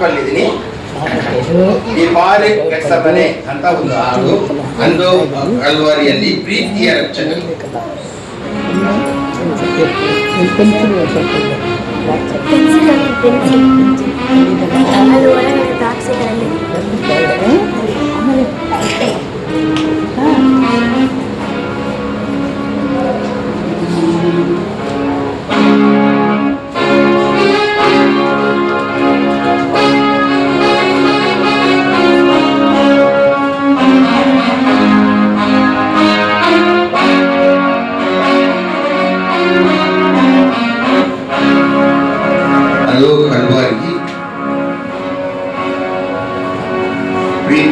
ಬಂದಿದ್ದೀನಿ ಈ ಬಾರಿ ಕೆಸಬನೆ ಅಂತ ಒಂದು ಹಾಡು ಅಂದು ಕಲ್ವಾರಿಯಲ್ಲಿ ಪ್ರೀತಿಯ ರಕ್ಷಕ ಪೆನ್ಸಿಲಲ್ಲಿ ಪೆನ್ಸಿಲ್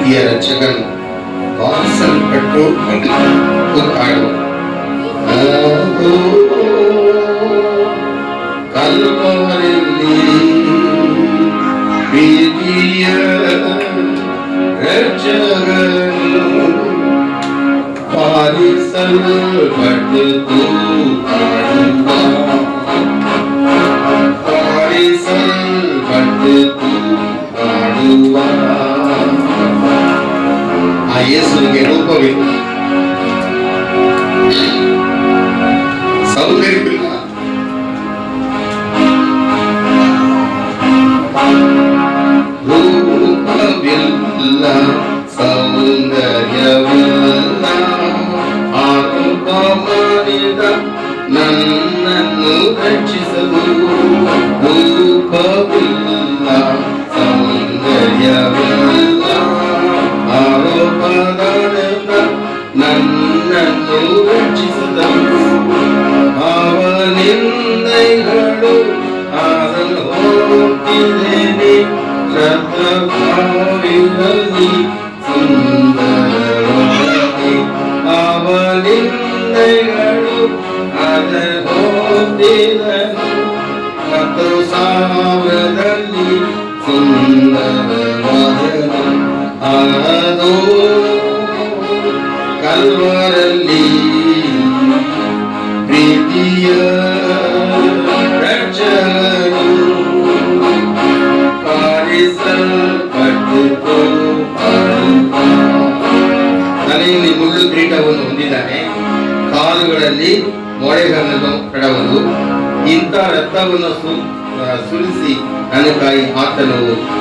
பாண்டிய ரட்சகன் வாசல் கட்டோர் மண்டிக்கும் ஒரு ஆழ்வம் பாரிசல் பட்டு தூ y eso de que no corre. Salud, Oh, ಕಡವನು ಇಂಥ ರಕ್ತವನ್ನು ಸುರಿಸಿ ನನಗಾಗಿ ಆತನು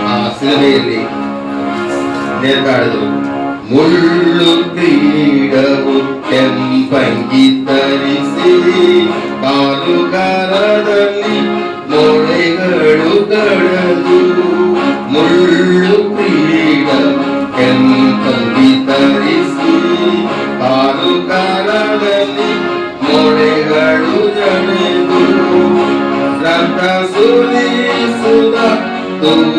ಆ ಸಿಲುಬೆಯಲ್ಲಿ ನೇತಾಡಿದರು ಮುಳ್ಳು ಕ್ರೀಡವು ಕೆಂಪಂಗಿ ಧರಿಸಿ ಕಾಲುಗಾರದಲ್ಲಿ ಮೊಳೆಗಳು ಕಡದು tanto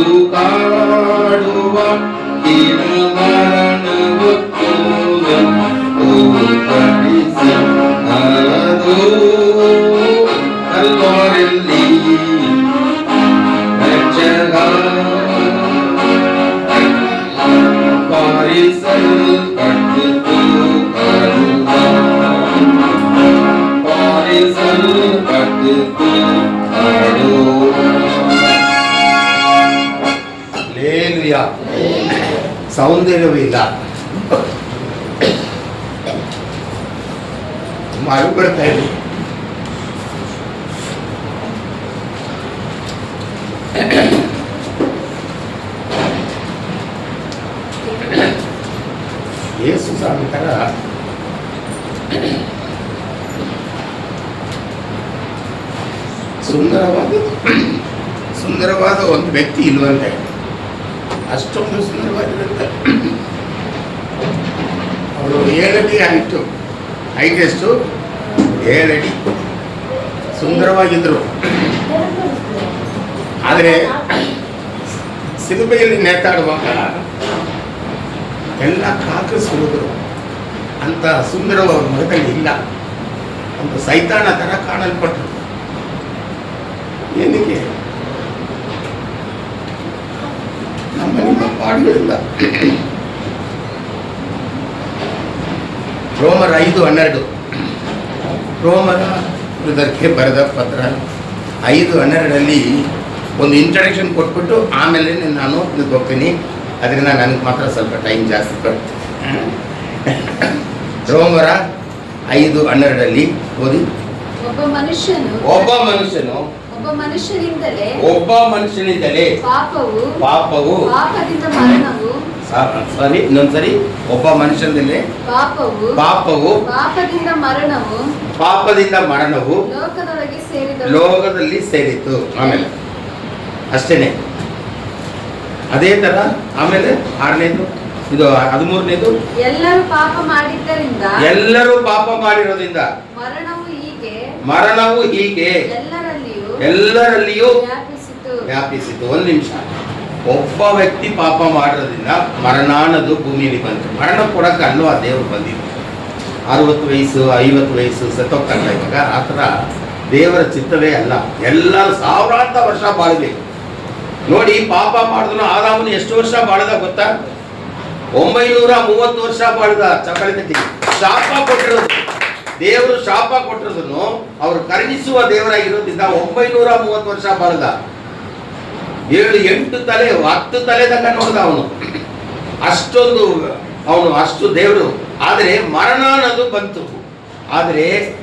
ಸೌಂದರ್ಯವಿಲ್ಲ ಮಾರು ಬರ್ತಾ ಇದೆ ಯೇಸು ಸ್ವಾಮಿ ಥರ ಸುಂದರವಾದ ಸುಂದರವಾದ ಒಂದು ವ್ಯಕ್ತಿ ಇಲ್ವಂತೆ ಅಷ್ಟೊಂದು ಸುಂದರವಾಗಿರುತ್ತೆ ಅವರು ಏಳಡಿ ಆಯಿತು ಎಷ್ಟು ಏಳಡಿ ಸುಂದರವಾಗಿದ್ದರು ಆದರೆ ಸಿಲುಬೆಯಲ್ಲಿ ನೇತಾಡುವಾಗ ಎಲ್ಲ ಕಾಕರಿಸುವುದರು ಅಂತ ಸುಂದರವಾದ ಮುಖದಲ್ಲಿ ಇಲ್ಲ. ಒಂದು ಸೈತಾನ ಥರ ಕಾಣಲ್ಪಟ್ಟರು. ಏನಕ್ಕೆ? ನಮ್ಮ ನಿಮ್ಮ ಪಾಡುಗಳಿಲ್ಲ. ರೋಮರ ಐದು ಹನ್ನೆರಡು. ರೋಮರ ಇದಕ್ಕೆ ಬರೆದ ಪತ್ರ ಐದು ಹನ್ನೆರಡರಲ್ಲಿ ಒಂದು ಇಂಟ್ರಡಕ್ಷನ್ ಕೊಟ್ಬಿಟ್ಟು ಆಮೇಲೆ ನಾನು ಇದಕ್ಕೆ ಹೋಗ್ತೀನಿ. ಅದರಿಂದ ನನಗೆ ಮಾತ್ರ ಸ್ವಲ್ಪ ಟೈಮ್ ಜಾಸ್ತಿ ಬರುತ್ತೆ ರೋಮರ ಐದು ಹನ್ನೆರಡಲ್ಲಿ ಓದಿ. ಒಬ್ಬ ಮನುಷ್ಯನು ಒಬ್ಬ ಮನುಷ್ಯನು ಒಬ್ಬ ಮನುಷ್ಯನಿಂದಲೇ ಒಬ್ಬ ಮನುಷ್ಯನಿಂದಲೇ ಪಾಪವು ಪಾಪವು ಪಾಪದಿಂದ ಮರಣವು ಸಾರಿ ಇನ್ನೊಂದ್ಸರಿ ಒಬ್ಬ ಮನುಷ್ಯನಿಂದಲೇ ಪಾಪವು ಪಾಪವು ಪಾಪದಿಂದ ಮರಣವು ಪಾಪದಿಂದ ಮರಣವು ಲೋಕದೊಳಗೆ ಸೇರಿದ ಲೋಕದಲ್ಲಿ ಸೇರಿತು ಆಮೇಲೆ ಅಷ್ಟೇನೆ. ಅದೇ ತರ ಆಮೇಲೆ ಆರನೇದು ಇದು ಹದಿಮೂರನೇದು. ಎಲ್ಲರೂ ಪಾಪ ಮಾಡಿದ್ದರಿಂದ ಎಲ್ಲರೂ ಪಾಪ ಮಾಡಿರೋದ್ರಿಂದ ಮರಣವು ಹೀಗೆ ಮರಣವು ಹೀಗೆ ಎಲ್ಲರಲ್ಲಿಯೂ ವ್ಯಾಪಿಸಿತು. ಒಂದು ನಿಮಿಷ. ಒಬ್ಬ ವ್ಯಕ್ತಿ ಪಾಪ ಮಾಡೋದ್ರಿಂದ ಮರಣಾನದು ಅನ್ನೋದು ಭೂಮಿಯಲ್ಲಿ ಬಂತು. ಮರಣ ಕೊಡಕ್ಕೆ ಅಲ್ಲೂ ಆ ದೇವರು ಬಂದಿದ್ದು? ಅರವತ್ತು ವಯಸ್ಸು ಐವತ್ತು ವಯಸ್ಸು ಸತ್ತೋಗ್ತಾರಲ್ಲ ಇವಾಗ? ಆ ಥರ ದೇವರ ಚಿತ್ತವೇ ಅಲ್ಲ. ಎಲ್ಲರೂ ಸಾವಿರಾಂತ ವರ್ಷ ಬಾಳ್ಬೇಕು ನೋಡಿ ಪಾಪ ಮಾಡಿದ್ರು ಆರಾಮನು ಎಷ್ಟು ವರ್ಷ ಬಾಳ್ದ ಗೊತ್ತಾ? ಒಂಬೈನೂರ ಮೂವತ್ತು ವರ್ಷ ಬಾಳ್ದ ಚಪ್ಪಳಿ ತಟ್ಟಿ ಶಾಪ ಕೊಟ್ಟಿರೋದು. ದೇವರು ಶಾಪ ಕೊಟ್ಟದನ್ನು ಅವರು ಕರುಣಿಸುವ ದೇವರಾಗಿರೋದ್ರಿಂದ ಒಂಬೈನೂರ ಮೂವತ್ತು ವರ್ಷ ಬಾಳ್ದ ಏಳು, ಎಂಟು ತಲೆ, ಹತ್ತು ತಲೆ ತನಕ ನೋಡ್ದ ಅವನು. ಅಷ್ಟೊಂದು ಅವನು, ಅಷ್ಟು ದೇವರು. ಆದರೆ ಮರಣ ಅನ್ನೋದು ಬಂತು. ಆದರೆ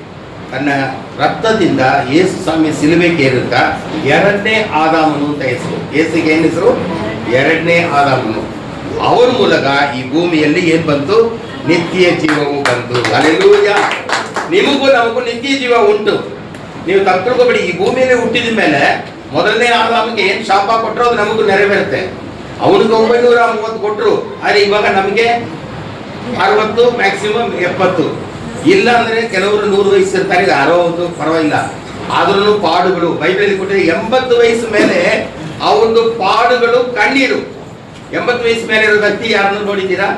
ತನ್ನ ರಕ್ತದಿಂದ ಯೇಸು ಸ್ವಾಮಿ ಸಿಲುಬೇಕೇರುತ್ತ ಎರಡನೇ ಆದಾಮನು ಅಂತ ಹೆಸರು. ಏಸಿಗೆ ಏನು ಹೆಸರು? ಎರಡನೇ ಆದಾಮನು. ಅವನ ಮೂಲಕ ಈ ಭೂಮಿಯಲ್ಲಿ ಏನ್ ಬಂತು? ನಿತ್ಯ ಜೀವವು ಬಂತು. ಅಲ್ಲೆಲ್ಲೂಯ ನಿಮಗೂ ನಮಗೂ ನಿತ್ಯ ಜೀವ ಉಂಟು. ನೀವು ತಪ್ಪು ತಿಳ್ಕೊಬೇಡಿ ಈ ಭೂಮಿಯಲ್ಲಿ ಹುಟ್ಟಿದ ಮೇಲೆ ಮೊದಲನೇ ಆದಾಮಿಗೆ ಏನು ಶಾಪ ಕೊಟ್ಟರು ಅದು ನಮಗೂ ನೆರವೇರುತ್ತೆ. ಅವನಿಗೆ ಒಂಬೈನೂರ ಮೂವತ್ತು ಕೊಟ್ಟರು ಆದರೆ ಇವಾಗ ನಮಗೆ ಅರವತ್ತು ಮ್ಯಾಕ್ಸಿಮಮ್ ಎಪ್ಪತ್ತು. ಇಲ್ಲ ಅಂದ್ರೆ ಕೆಲವರು ನೂರು ವಯಸ್ಸು ಇರ್ತಾರೆ, ಇದು ಅರವತ್ತು ಪರವಾಗಿಲ್ಲ. ಆದ್ರೂ ಪಾಡುಗಳು ಬೈಬಲ್ ಕೊಟ್ಟರೆ ಎಂಬತ್ತು ವಯಸ್ಸು ಮೇಲೆ ಆ ಒಂದು ಪಾಡುಗಳು ಕಣ್ಣೀರು. ಎಂಬತ್ತು ವಯಸ್ಸು ಮೇಲೆ ಇರೋ ವ್ಯಕ್ತಿ ಯಾರನ್ನು ನೋಡಿದ್ದೀರಾ?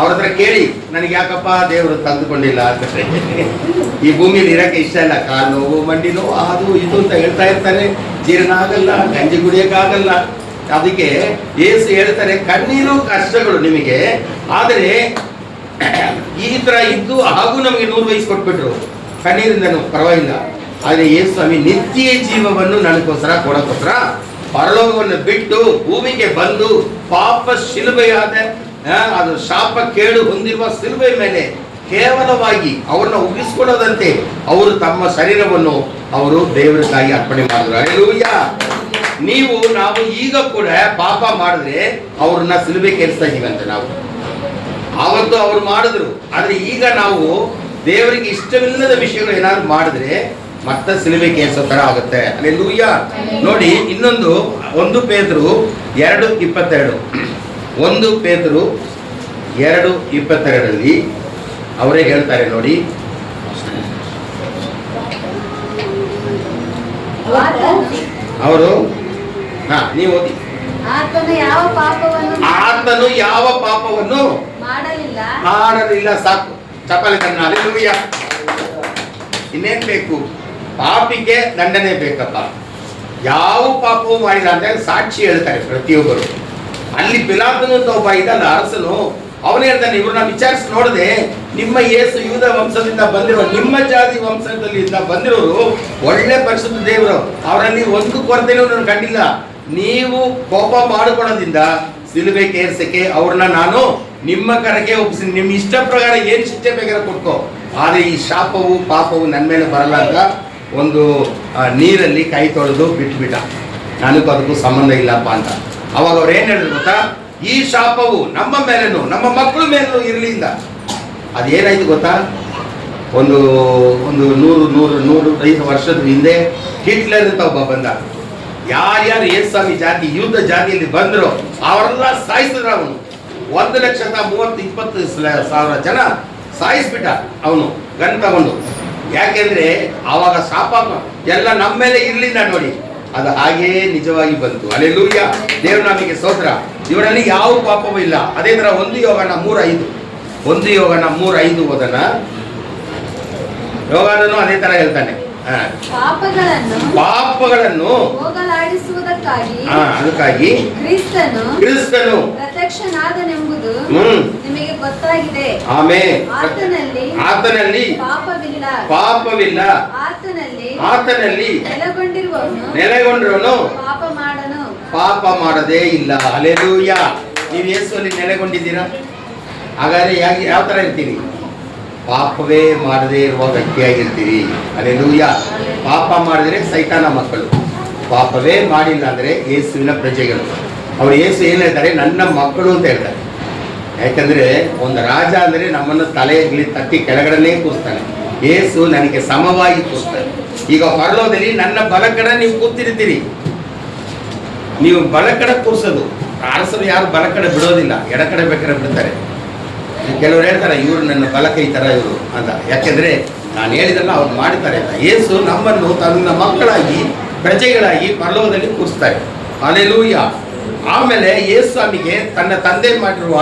ಅವ್ರ ಹತ್ರ ಕೇಳಿ, ನನಗೆ ಯಾಕಪ್ಪ ದೇವರು ತಂದುಕೊಂಡಿಲ್ಲ? ಅಂತ ಈ ಭೂಮಿಯಲ್ಲಿ ಇರಕ್ಕೆ ಇಷ್ಟ ಇಲ್ಲ. ಕಾಲು ನೋವು, ಮಂಡಿ ನೋವು, ಅದು ಇದು ಅಂತ ಹೇಳ್ತಾ ಇರ್ತಾರೆ. ಜೀರ್ಣ ಆಗಲ್ಲ ಗಂಜಿ ಕುಡಿಯೋಕ್ಕಾಗಲ್ಲ. ಅದಕ್ಕೆ ಏಸು ಹೇಳ್ತಾರೆ, ಕಣ್ಣೀರು ಕಷ್ಟಗಳು ನಿಮಗೆ. ಆದರೆ ಈ ಥರ ಇದ್ದು ಹಾಗೂ ನಮಗೆ ನೂರು ವಯಸ್ಸು ಕೊಟ್ಬಿಟ್ರು. ಕಣ್ಣೀರಿಂದನೂ ಪರವಾಗಿಲ್ಲ. ಆದರೆ ಏಸು ಸ್ವಾಮಿ ನಿತ್ಯ ಜೀವವನ್ನು ನನಗೋಸ್ಕರ ಕೊಡೋಕ್ಕೋಸ್ಕರ, ಪರಲೋಕವನ್ನು ಬಿಟ್ಟು ಭೂಮಿಗೆ ಬಂದು ಪಾಪ ಶಿಲುಬೆಯಾದ ಅದು ಶಾಪ ಕೇಡು ಹೊಂದಿರುವ ಶಿಲುಬೆ ಮೇಲೆ ಕೇವಲವಾಗಿ ಅವ್ರನ್ನ ಉಗಿಸ್ಕೊಳ್ಳೋದಂತೆ ಅವರು ತಮ್ಮ ಶರೀರವನ್ನು ಅವರು ದೇವರಿಗಾಗಿ ಅರ್ಪಣೆ ಮಾಡಿದ್ರು. ನೀವು, ನಾವು ಈಗ ಕೂಡ ಪಾಪ ಮಾಡಿದ್ರೆ ಅವ್ರನ್ನ ಸಿಲುಬೆ ಕೇರಿಸ್ತಾ ಇದೀವಂತೆ ನಾವು. ಆವತ್ತು ಅವ್ರು ಮಾಡಿದ್ರು. ಆದ್ರೆ ಈಗ ನಾವು ದೇವರಿಗೆ ಇಷ್ಟವಿಲ್ಲದ ವಿಷಯಗಳು ಏನಾದ್ರು ಮಾಡಿದ್ರೆ ಮತ್ತೆ ಸಿಲುಬೆ ಕೇರಿಸೋ ತರ ಆಗುತ್ತೆ. ಅಲ್ಲಿ ನೋಡಿ, ಇನ್ನೊಂದು, ಒಂದು ಪೇದ್ರು ಎರಡು ಇಪ್ಪತ್ತೆರಡು. ಒಂದು ಪೇದರು ಎರಡು ಇಪ್ಪತ್ತೆರಡರಲ್ಲಿ ಅವರೇ ಹೇಳ್ತಾರೆ ನೋಡಿ. ಅವರು ಹಾ ನೀವು ಓದಿ. ಆತನು ಯಾವ ಪಾಪವನ್ನು ಮಾಡಲಿಲ್ಲ. ಸಾಕು. ಚಪಾಲಿ ತನ್ನ ಅಲ್ಲಿಲೂಯ್ಯ ಇನ್ನೇನ್ ಬೇಕು? ಪಾಪಿಗೆ ದಂಡನೆ ಬೇಕಪ್ಪ. ಯಾವ ಪಾಪವು ಮಾಡಿಲ್ಲ ಅಂತ ಸಾಕ್ಷಿ ಹೇಳ್ತಾರೆ ಪ್ರತಿಯೊಬ್ಬರು. ಅಲ್ಲಿ ಪಿಲಾತನು ಅಂತ ಒಬ್ಬ ಇದ್ದಲ್ಲ ಅರಸನು. ಅವನೇ ಹೇಳ್ತಾನೆ ಇವ್ರನ್ನ ವಿಚಾರಿಸಿ ನೋಡದೆ, ನಿಮ್ಮ ಯೇಸು ಯೂದ ವಂಶದಿಂದ ಬಂದಿರೋ, ನಿಮ್ಮ ಜಾತಿ ವಂಶದಲ್ಲಿ ಇಂದ ಬಂದಿರೋರು ಒಳ್ಳೆ ಪರಿಶುದ್ಧ ದೇವರು. ಅವರಲ್ಲಿ ಒಂದು ಕೊರತೆನೂ ನಾನು ಕಂಡಿಲ್ಲ. ನೀವು ಕೋಪ ಮಾಡಿಕೊಳ್ಳೋದ್ರಿಂದ ಸಿಲುಬೆ ಕೇರ್ಸಕ್ಕೆ ಅವ್ರನ್ನ ನಾನು ನಿಮ್ಮ ಕರೆಗೆ ಒಪ್ಪಿಸಿ ನಿಮ್ಮ ಇಷ್ಟ ಪ್ರಕಾರ ಏನು ಶಿಕ್ಷೆ ಬೇಕಾದ್ರೆ ಕೊಟ್ಕೋ. ಆದರೆ ಈ ಶಾಪವು, ಪಾಪವು ನನ್ನ ಮೇಲೆ ಬರಲ್ಲ ಅಂತ ಒಂದು ನೀರಲ್ಲಿ ಕೈ ತೊಳೆದು ಬಿಟ್ಬಿಟ್ಟ. ನನಗೂ ಅದಕ್ಕೂ ಸಂಬಂಧ ಇಲ್ಲಪ್ಪ ಅಂತ. ಅವಾಗ ಅವ್ರು ಏನು ಹೇಳಿದ್ರು ಗೊತ್ತಾ? ಈ ಶಾಪವು ನಮ್ಮ ಮೇಲೇನು, ನಮ್ಮ ಮಕ್ಕಳ ಮೇಲೂ ಇರಲಿಲ್ಲ. ಅದೇನಾಯ್ತು ಗೊತ್ತಾ? ಒಂದು ಒಂದು ನೂರು ನೂರು ನೂರು, ಐದು ವರ್ಷದ ಹಿಂದೆ ಹಿಟ್ಲರ್ ಅಂತ ಒಬ್ಬ ಬಂದ. ಯಾರ್ಯಾರು ಏನ್ ಸ್ವಾಮಿ ಜಾತಿ, ಯುದ್ಧ ಜಾತಿಯಲ್ಲಿ ಬಂದ್ರು, ಅವರೆಲ್ಲ ಸಾಯಿಸಿದ್ರ ಅವನು. ಒಂದು ಲಕ್ಷದ ಮೂವತ್ತು, ಇಪ್ಪತ್ತು ಸಾವಿರ ಜನ ಸಾಯಿಸ್ಬಿಟ್ಟ ಅವನು ಗನ್ ತಗೊಂಡು. ಯಾಕೆಂದ್ರೆ ಆವಾಗ ಶಾಪ ಎಲ್ಲ ನಮ್ಮ ಮೇಲೆ ಇರಲಿಲ್ಲ ನೋಡಿ. ಅದು ಹಾಗೇ ನಿಜವಾಗಿ ಬಂತು. ಅಲ್ಲೆಲ್ಲೂಯ್ಯ ದೇವ್ರ ನಮಗೆ ಸ್ತೋತ್ರ. ಇವರಲ್ಲಿ ಯಾವ ಪಾಪವೂ ಇಲ್ಲ. ಅದೇ ತರ ಒಂದು ಯೋಗನ ಮೂರ ಐದು ಒಂದು ಯೋಗನ ಮೂರ ಐದು ಓದನ ಯೋಗನೂ ಅದೇ ತರ ಹೇಳ್ತಾನೆ. ಪಾಪಗಳನ್ನು ಪಾಪಗಳನ್ನು ಹೋಗಲಾಡಿಸುವುದಕ್ಕಾಗಿ ಅದಕ್ಕಾಗಿ ಕ್ರಿಸ್ತನು ಕ್ರಿಸ್ತನು ಪ್ರತ್ಯಕ್ಷನಾದನೆಂಬುದು ಹ್ಮ್. ನಿಮಗೆ ಗೊತ್ತಾಗಿದೆ. ಆಮೇ ಆತನಲ್ಲಿ ಆತನಲ್ಲಿ ಪಾಪವಿಲ್ಲ. ಪಾಪವಿಲ್ಲ. ಆತನಲ್ಲಿ ಆತನಲ್ಲಿ ನೆಲೆಗೊಂಡಿರುವವನು ನೆಲೆಗೊಂಡಿರುವನು ಪಾಪ ಮಾಡನು. ಪಾಪ ಮಾಡದೇ ಇಲ್ಲ. ಅಲೆಲೂಯ ನೀವು ಯೇಸುವಲ್ಲಿ ನೆಲೆಗೊಂಡಿದ್ದೀರಾ? ಹಾಗಾದ್ರೆ ಯಾವ ತರ ಇರ್ತೀರಿ? ಪಾಪವೇ ಮಾಡದೇ ಇರುವ ವ್ಯಕ್ತಿಯಾಗಿರ್ತೀರಿ. ಯಾ ಪಾಪ ಮಾಡಿದರೆ ಸೈತಾನ ಮಕ್ಕಳು. ಪಾಪವೇ ಮಾಡಿಲ್ಲ ಅಂದರೆ ಯೇಸುವಿನ ಪ್ರಜೆಗಳು. ಅವ್ರು ಯೇಸು ಏನು ಹೇಳ್ತಾರೆ? ನನ್ನ ಮಕ್ಕಳು ಅಂತ ಹೇಳ್ತಾರೆ. ಯಾಕಂದರೆ ಒಂದು ರಾಜ ಅಂದರೆ ನಮ್ಮನ್ನು ತಲೆಯಲ್ಲಿ ತಟ್ಟಿ ಕೆಳಗಡೆನೇ ಕೂಸ್ತಾನೆ ಯೇಸು ನನಗೆ ಸಮವಾಗಿ ಕೂಸ್ತಾನೆ ಈಗ ಹೊರಲೋದಲ್ಲಿ ನನ್ನ ಬಲಕಡೆ ನೀವು ಕೂತಿರ್ತೀರಿ. ನೀವು ಬಲಕಡೆ ಕೂರಿಸೋದು. ಅರಸರು ಯಾರು? ಬಲಕಡೆ ಬಿಡೋದಿಲ್ಲ. ಎಡಕಡೆ ಬೇಕಾದ್ರೆ ಬಿಡ್ತಾರೆ. ಕೆಲವರು ಹೇಳ್ತಾರೆ, ಇವರು ನನ್ನ ಬಲಕೈ ಥರ ಇವರು ಅಂತ. ಯಾಕೆಂದ್ರೆ ನಾನು ಹೇಳಿದಲ್ಲ ಅವ್ರು ಮಾಡ್ತಾರೆ ಅಂತ ಯೇಸು ನಮ್ಮನ್ನು ತನ್ನ ಮಕ್ಕಳಾಗಿ, ಪ್ರಜೆಗಳಾಗಿ ಪರಲೋಕದಲ್ಲಿ ಕೂರಿಸ್ತಾರೆ. ಅಲೆಲೂಯ ಆಮೇಲೆ ಯೇಸು ಸ್ವಾಮಿಗೆ ತನ್ನ ತಂದೆ ಮಾಡಿರುವ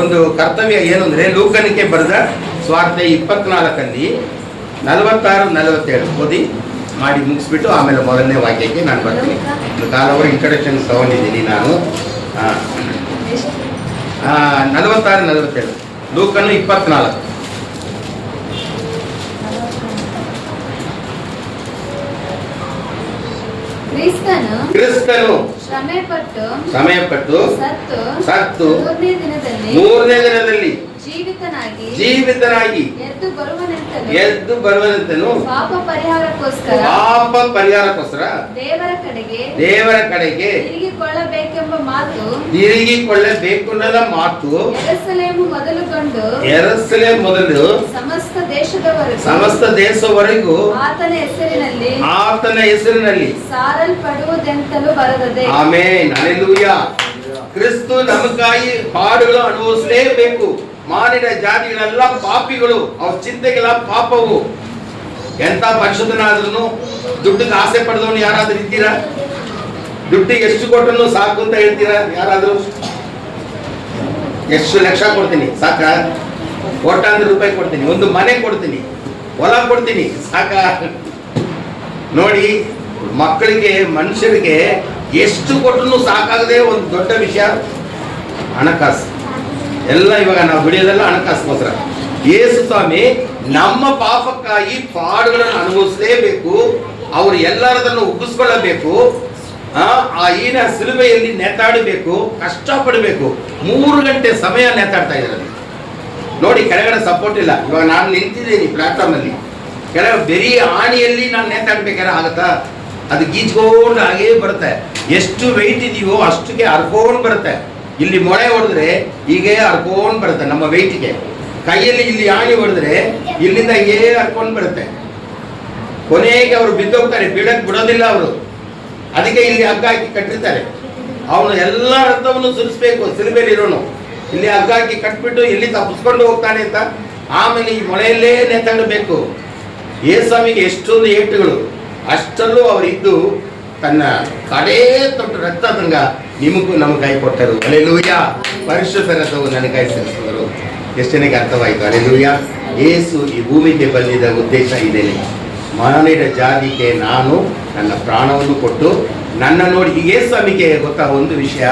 ಒಂದು ಕರ್ತವ್ಯ ಏನು ಅಂದರೆ, ಲೂಕನಿಗೆ ಬರೆದ ಸ್ವಾರ್ಥ ಇಪ್ಪತ್ನಾಲ್ಕಲ್ಲಿ ನಲವತ್ತಾರು, ನಲವತ್ತೇಳು ಓದಿ ಮಾಡಿ ಮುಗಿಸ್ಬಿಟ್ಟು ಆಮೇಲೆ ಮೊದಲನೇ ವಾಕ್ಯಕ್ಕೆ ನಾನು ಬರ್ತೀನಿ. ಕಾಲವರ ಇಂಟ್ರಡಕ್ಷನ್ ತಗೊಂಡಿದ್ದೀನಿ ನಾನು. ನಲವತ್ತಾರು, ನಲವತ್ತೇಳು. ಲೂಕನು ಇಪ್ಪತ್ನಾಲ್ಕು. ಕ್ರಿಸ್ತನು ಕ್ರಿಸ್ತನು ಶ್ರಮೆ ಪಟ್ಟು ಸಮಯಪಟ್ಟು ಸತ್ತು ಸತ್ತು ಮೂರನೇ ದಿನದಲ್ಲಿ ಮೂರನೇ ದಿನದಲ್ಲಿ ಜೀವಿತನಾಗಿ ಜೀವಿತನಾಗಿ ಎದ್ದು ಬರುವನಂತನು ಎದ್ದು ಪಾಪ ಪರಿಹಾರಕ್ಕೋಸ್ಕರ ಪಾಪ ಪರಿಹಾರಕ್ಕೋಸ್ಕರ ದೇವರ ಕಡೆಗೆ ದೇವರ ಕಡೆಗೆ ತಿರುಗಿಕೊಳ್ಳಬೇಕೆಂಬ ಮಾತು ತಿರುಗಿಕೊಳ್ಳಬೇಕು ಅನ್ನೋದ ಮಾತು ಎರಸಲೇಮು ಮೊದಲುಗೊಂಡು ಎರಸಲೇ ಮೊದಲು ಸಮಸ್ತ ದೇಶದವರೆಗೂ ಸಮಸ್ತ ದೇಶವರೆಗೂ ಆತನ ಹೆಸರಿನಲ್ಲಿ ಆತನ ಹೆಸರಿನಲ್ಲಿ ಸಾರಲ್ಪಡುವುದೆಂತಲೂ ಬರದದೆ. ಆಮೇನ್. ಅಲೆಲೂಯ ಕ್ರಿಸ್ತು ನಮಗಾಗಿ ಪಾಡುಗಳು ಅನುಭವಿಸಲೇಬೇಕು. ಮಾನಿನ ಜಾತಿಗಳೆಲ್ಲ ಪಾಪಿಗಳು. ಅವ್ರ ಚಿಂತೆಗೆಲ್ಲ ಪಾಪವು. ಎಂತ ಪರಿಶುದ್ಧನಾದ್ರೂ ದುಡ್ಡಿಗೆ ಆಸೆ ಪಡೆದವನು ಯಾರಾದ್ರೂ ಇದ್ದೀರಾ? ದುಡ್ಡಿಗೆ ಎಷ್ಟು ಕೊಟ್ಟರು ಸಾಕು ಅಂತ ಹೇಳ್ತೀರಾ ಯಾರಾದ್ರೂ? ಎಷ್ಟು ಲಕ್ಷ ಕೊಡ್ತೀನಿ, ಸಾಕ? ಕೋಟ್ಯಾಂತರ ರೂಪಾಯಿ ಕೊಡ್ತೀನಿ, ಒಂದು ಮನೆ ಕೊಡ್ತೀನಿ, ಹೊಲ ಕೊಡ್ತೀನಿ, ಸಾಕ? ನೋಡಿ, ಮಕ್ಕಳಿಗೆ, ಮನುಷ್ಯರಿಗೆ ಎಷ್ಟು ಕೊಟ್ಟರು ಸಾಕಾಗದೆ ಒಂದು ದೊಡ್ಡ ವಿಷಯ, ಹಣಕಾಸು. ಎಲ್ಲ ಇವಾಗ ನಾವು ದುಡಿಯೋದೆಲ್ಲ ಹಣಕಾಸುಗೋಸ್ಕರ. ಯೇಸು ಸ್ವಾಮಿ, ನಮ್ಮ ಪಾಪಕ್ಕಾಗಿ ಪಾಡುಗಳನ್ನು ಅನುಭವಿಸಲೇಬೇಕು, ಅವರು ಎಲ್ಲರದನ್ನು ಉಗ್ಗಿಸ್ಕೊಳ್ಳಬೇಕು ಆ ಈನ ಸಿಲುಬೆಯಲ್ಲಿ ನೇತಾಡಬೇಕು ಕಷ್ಟಪಡಬೇಕು. ಮೂರು ಗಂಟೆ ಸಮಯ ನೇತಾಡ್ತಾ ಇದ್ದಾರೆ. ನೋಡಿ, ಕೆಳಗಡೆ ಸಪೋರ್ಟ್ ಇಲ್ಲ. ಇವಾಗ ನಾನು ನಿಂತಿದ್ದೀನಿ ಪ್ಲಾಟ್ಫಾರ್ಮ್ ಅಲ್ಲಿ ಕೆಳಗೆ ಬೆರಿ ಆಣಿಯಲ್ಲಿ ನಾನು ನೇತಾಡ್ಬೇಕಾದ್ರೆ ಆಗತ್ತಾ? ಅದು ಗೀಜ್ಕೊಂಡು ಹಾಗೇ ಬರುತ್ತೆ. ಎಷ್ಟು ವೆಯ್ಟ್ ಇದೆಯೋ ಅಷ್ಟಕ್ಕೆ ಹರ್ಕೊಂಡು ಬರುತ್ತೆ. ಇಲ್ಲಿ ಮೊಳೆ ಹೊಡೆದ್ರೆ ಹೀಗೆ ಹರ್ಕೊಂಡು ಬರುತ್ತೆ ನಮ್ಮ ವೆಯ್ಟಿಗೆ ಕೈಯಲ್ಲಿ ಇಲ್ಲಿ ಆಣಿ ಹೊಡೆದ್ರೆ ಇಲ್ಲಿಂದ ಹೀಗೆ ಹರ್ಕೊಂಡು ಬರುತ್ತೆ. ಕೊನೆಗೆ ಅವರು ಬಿದ್ದೋಗ್ತಾರೆ ಬೀಳಕ್ಕೆ ಬಿಡೋದಿಲ್ಲ ಅವರು. ಅದಕ್ಕೆ ಇಲ್ಲಿ ಹಗ್ಗ ಹಾಕಿ ಕಟ್ಟಿರ್ತಾರೆ. ಅವನು ಎಲ್ಲ ರಕ್ತವನ್ನು ಸುರಿಸ್ಬೇಕು ಸಿಲುಬೆಲಿರೋನು ಇಲ್ಲಿ ಹಗ್ಗ ಹಾಕಿ ಕಟ್ಬಿಟ್ಟು ಇಲ್ಲಿ ತಪ್ಪಿಸ್ಕೊಂಡು ಹೋಗ್ತಾನೆ ಅಂತ ಆಮೇಲೆ ಈ ಮೊಳೆಯಲ್ಲೇ ನೇತಾಡಬೇಕು ಏಸ್ವಾಮಿಗೆ ಎಷ್ಟೊಂದು ಏಟುಗಳು. ಅಷ್ಟರಲ್ಲೂ ಅವರಿದ್ದು ತನ್ನ ಕಡೇ ತೊಟ್ಟು ರಕ್ತದಂಗ ನಿಮಗೂ ನಮ್ಮ ಕೈ ಕೊಟ್ಟರು. ಅಲೆಲೂಯ. ಪರಿಶುದ್ಧ ರಥವು ನನ್ನ ಕೈ ಸೇರಿಸಿದರು ಎಷ್ಟು ಜನಕ್ಕೆ ಅರ್ಥವಾಯಿತು? ಲೂಯ್ಯ ಏಸು ಈ ಭೂಮಿಗೆ ಬಂದಿದ್ದ ಉದ್ದೇಶ ಇದೇನೆ. ಮಾನಿಡ ಜಾತಿಗೆ ನಾನು ನನ್ನ ಪ್ರಾಣವನ್ನು ಕೊಟ್ಟು ನನ್ನ ನೋಡಿ ಏಸು ನಮಗೆ ಗೊತ್ತಾ ಒಂದು ವಿಷಯ?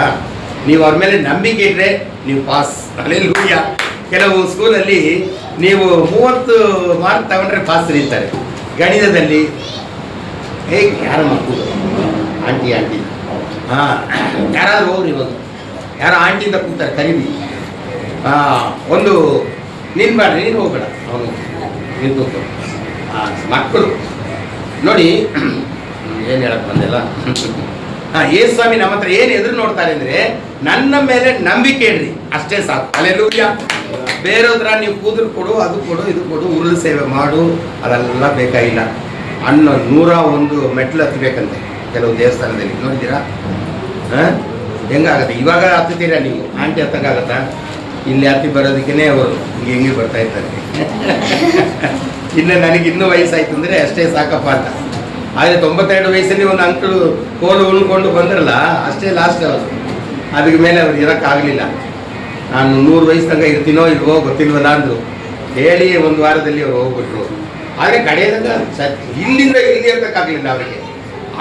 ನೀವು ಅವ್ರ ಮೇಲೆ ನಂಬಿಕೆ ಇದ್ರೆ ನೀವು ಪಾಸ್. ಅಲೆಲೂಯ. ಕೆಲವು ಸ್ಕೂಲಲ್ಲಿ ನೀವು ಮೂವತ್ತು ಮಾರ್ಕ್ ತಗೊಂಡ್ರೆ ಪಾಸ್ ಇರ್ತಾರೆ ಗಣಿತದಲ್ಲಿ ಹೇಗೆ ಯಾರ ಮಕ್ಕಳು ಆಂಟಿ ಆಂಟಿ. ಹಾಂ. ಯಾರಾದರೂ ಹೋಗ್ರಿ ಇವಾಗ. ಯಾರೋ ಆಂಟಿಯಿಂದ ಕೂತಾರೆ, ಕರೀರಿ. ಹಾಂ, ಒಂದು ನೀನು ಮಾಡ್ರಿ, ನೀನು ಹೋಗ್ಬೇಡ. ಅವನು ನೀನು ಕೂತ್ಕೊ. ಹಾಂ, ಮಕ್ಕಳು. ನೋಡಿ, ಏನು ಹೇಳಕ್ ಬಂದಿಲ್ಲ. ಹಾಂ ಏ ಸ್ವಾಮಿ ನಮ್ಮ ಹತ್ರ ಏನು ಎದುರು ನೋಡ್ತಾರೆ ಅಂದರೆ, ನನ್ನ ಮೇಲೆ ನಂಬಿಕೆ ಇಡ್ರಿ. ಅಷ್ಟೇ ಸಾಕು. ಅಲ್ಲೆಲ್ಲೂಯ್ಯ ಬೇರೆಯವ್ರ ನೀವು ಕೂದಲು ಕೊಡು, ಅದು ಕೊಡು, ಇದು ಕೊಡು, ಉರುಳು ಸೇವೆ ಮಾಡು, ಅದೆಲ್ಲ ಬೇಕಾಗಿಲ್ಲ. ಅನ್ನೋ ನೂರ ಒಂದು ಮೆಟ್ಲು ಹತ್ತಬೇಕಂತೆ ಕೆಲವು ದೇವಸ್ಥಾನದಲ್ಲಿ. ನೋಡಿದ್ದೀರಾ? ಹಾಂ? ಹೆಂಗಾಗತ್ತೆ? ಇವಾಗ ಹತ್ತುತ್ತೀರಾ ನೀವು? ಆಂಟಿ ಹತ್ತಕ್ಕಾಗತ್ತಾ? ಇಲ್ಲಿ ಹತ್ತಿ ಬರೋದಕ್ಕೇ ಅವರು ಹಿಂಗೆ ಹಿಂಗೆ ಬರ್ತಾ ಇರ್ತಾರೆ ಇನ್ನು ನನಗೆ ಇನ್ನೂ ವಯಸ್ಸಾಯ್ತು ಅಂದರೆ ಅಷ್ಟೇ ಸಾಕಪ್ಪ ಅಂತ. ಆದರೆ ತೊಂಬತ್ತೆರಡು ವಯಸ್ಸಲ್ಲಿ ಒಂದು ಅಂಕಲು ಕೋಲು ಉಳ್ಕೊಂಡು ಬಂದ್ರಲ್ಲ, ಅಷ್ಟೇ ಲಾಸ್ಟ್ ಅವರು. ಅದಕ್ಕೆ ಮೇಲೆ ಅವ್ರು ಇರೋಕ್ಕಾಗಲಿಲ್ಲ. ನಾನು ನೂರು ವಯಸ್ಸು ತನಕ ಇರ್ತೀನೋ ಇಲ್ವೋ ಗೊತ್ತಿಲ್ವಲ್ಲ ಅಂದರು ಹೇಳಿ ಒಂದು ವಾರದಲ್ಲಿ ಅವ್ರು ಹೋಗ್ಬಿಟ್ರು. ಆದರೆ ಕಡೆಯದಾಗ ಇಲ್ಲಿಂದ ಇಲ್ಲಿ ಅಂತಕ್ಕಾಗಲಿಲ್ಲ ಅವರಿಗೆ.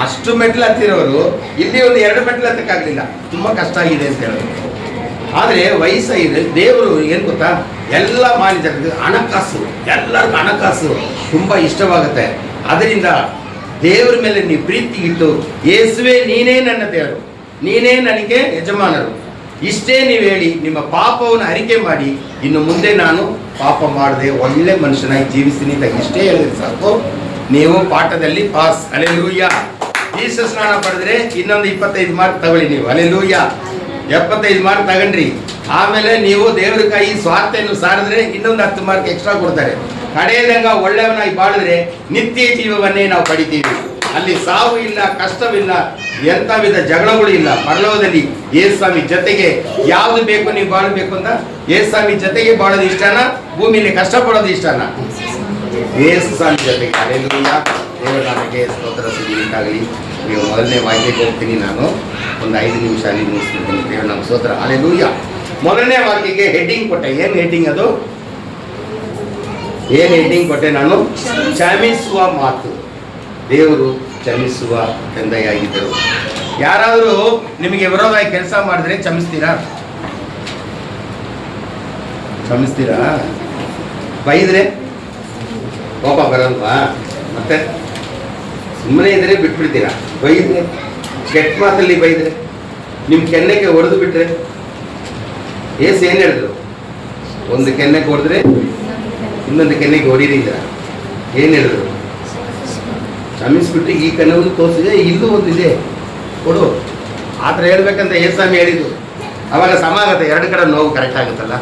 ಅಷ್ಟು ಮೆಟ್ಲು ಹತ್ತಿರೋರು ಇಲ್ಲಿ ಒಂದು ಎರಡು ಮೆಟ್ಲು ಹತ್ತಕ್ಕಾಗಲಿಲ್ಲ. ತುಂಬ ಕಷ್ಟ ಆಗಿದೆ ಅಂತ ಹೇಳಿದ್ರು ಆದರೆ ವಯಸ್ಸಾಗಿದೆ ದೇವರು ಏನು ಗೊತ್ತಾ? ಎಲ್ಲ ಮಾನಿತರಿಗೆ ಹಣಕಾಸು. ಎಲ್ಲರಿಗೂ ಹಣಕಾಸು ತುಂಬ ಇಷ್ಟವಾಗುತ್ತೆ. ಅದರಿಂದ ದೇವರ ಮೇಲೆ ನೀವು ಪ್ರೀತಿ ಇಟ್ಟು, ಯೇಸುವೆ, ನೀನೇ ನನ್ನ ದೇವರು. ನೀನೇ ನನಗೆ ಯಜಮಾನರು. ಇಷ್ಟೇ ನೀವು ಹೇಳಿ ನಿಮ್ಮ ಪಾಪವನ್ನು ಅರಿಕೆ ಮಾಡಿ, ಇನ್ನು ಮುಂದೆ ನಾನು ಪಾಪ ಮಾಡದೆ ಒಳ್ಳೆ ಮನುಷ್ಯನಾಗಿ ಜೀವಿಸ್ತೀನಿ ಅಂತ ಇಷ್ಟೇ ಹೇಳಿದ್ರೆ ಸಾಕು. ನೀವು ಪಾಠದಲ್ಲಿ ಪಾಸ್. ಅಲೆಲೂಯ್ಯ ಈಶ ಸ್ನಾನ ಪಡೆದ್ರೆ ಇನ್ನೊಂದು ಇಪ್ಪತ್ತೈದು ಮಾರ್ಕ್ ತಗೊಳ್ಳಿ ನೀವು. ಅಲೆಲೂಯ್ಯ ಎಪ್ಪತ್ತೈದು ಮಾರ್ಕ್ ತಗೊಂಡ್ರಿ. ಆಮೇಲೆ ನೀವು ದೇವ್ರ ಕೈ ಸ್ವಾರ್ಥೆಯನ್ನು ಸಾರಿದ್ರೆ ಇನ್ನೊಂದು ಹತ್ತು ಮಾರ್ಕ್ ಎಕ್ಸ್ಟ್ರಾ ಕೊಡ್ತಾರೆ. ಕಡೆಯದಂಗ ಒಳ್ಳೆಯವನಾಗಿ ಬಾಳಿದ್ರೆ ನಿತ್ಯ ಜೀವವನ್ನೇ ನಾವು ಪಡಿತೀವಿ. ಅಲ್ಲಿ ಸಾವು ಇಲ್ಲ, ಕಷ್ಟವಿಲ್ಲ ಎಂಥ ವಿಧ ಜಗಳಗಳು ಇಲ್ಲ. ಪರಲೋಕದಲ್ಲಿ ಏಸ್ವಾಮಿ ಜೊತೆಗೆ ಯಾವುದು ಬೇಕು ನೀವು ಬಾಳಬೇಕು ಅಂತ ಏಸ್ವಾಮಿ ಜೊತೆಗೆ ಬಾಳೋದು ಇಷ್ಟನ? ಭೂಮಿಯಲ್ಲಿ ಕಷ್ಟಪಡೋದು ಇಷ್ಟನಾ? ಯೇಸು ಸ್ವಾಮಿ ಜೊತೆಗೆ ದೇವರ ನಮಗೆ ಸ್ತೋತ್ರ ಸಿಗಲಿಕ್ಕಾಗಲಿ ನೀವು ಮೊದಲನೇ ವಾಕ್ಯಕ್ಕೆ ಹೋಗ್ತೀನಿ ನಾನು. ಒಂದು ಐದು ನಿಮಿಷ ಅಲ್ಲಿ ಮುಗಿಸ್ಬಿಡ್ತೀನಿ ದೇವರ ನಮ್ಮ ಸ್ತೋತ್ರ. ಅಲೆಲೂಯ್ಯ ಮೊದಲನೇ ವಾಕ್ಯಕ್ಕೆ ಹೆಡ್ಡಿಂಗ್ ಕೊಟ್ಟೆ. ಏನು ಹೆಡ್ಡಿಂಗ್ ಅದು? ಏನು ಹೆಡ್ಡಿಂಗ್ ಕೊಟ್ಟೆ ನಾನು? ಕ್ಷಮಿಸುವ ಮಾತು. ದೇವರು ಕ್ಷಮಿಸುವ ತಂದೆಯಾಗಿದ್ದರು. ಯಾರಾದರೂ ನಿಮಗೆ ವಿರೋಧವಾಗಿ ಕೆಲಸ ಮಾಡಿದ್ರೆ ಕ್ಷಮಿಸ್ತೀರಾ? ಕ್ಷಮಿಸ್ತೀರಾ? ಬೈದ್ರೆ? ಕೋಪ ಬರಲ್ವಾ? ಮತ್ತೆ? ಸುಮ್ಮನೆ ಇದ್ರೆ ಬಿಟ್ಬಿಡ್ತೀರಾ? ಬೈದ್ರೆ? ಕೆಟ್ಟ ಮಾತಲ್ಲಿ ಬೈದ್ರೆ? ನಿಮ್ಮ ಕೆನ್ನೆಗೆ ಹೊಡೆದು ಬಿಟ್ರೆ? ಏಸ್ ಏನು ಹೇಳಿದ್ರು? ಒಂದು ಕೆನ್ನೆಗೆ ಹೊಡೆದ್ರೆ ಇನ್ನೊಂದು ಕೆನ್ನೆಗೆ ಹೊಡೀರಿಂದ ಏನು ಹೇಳಿದ್ರು? ಕ್ಷಮಿಸ್ಬಿಟ್ಟು ಈ ಕನ್ನವನ್ನು ತೋರಿಸಿದೆ, ಇಲ್ಲೂ ಒಂದು ಇದೆ. ಕೊಡು. ಆ ಥರ ಹೇಳ್ಬೇಕಂತ ಸ್ವಾಮಿ ಹೇಳಿದ್ದು. ಅವಾಗ ಸಮ ಆಗುತ್ತೆ ಎರಡು ಕಡೆ ನೋವು ಕರೆಕ್ಟ್ ಆಗುತ್ತಲ್ಲ?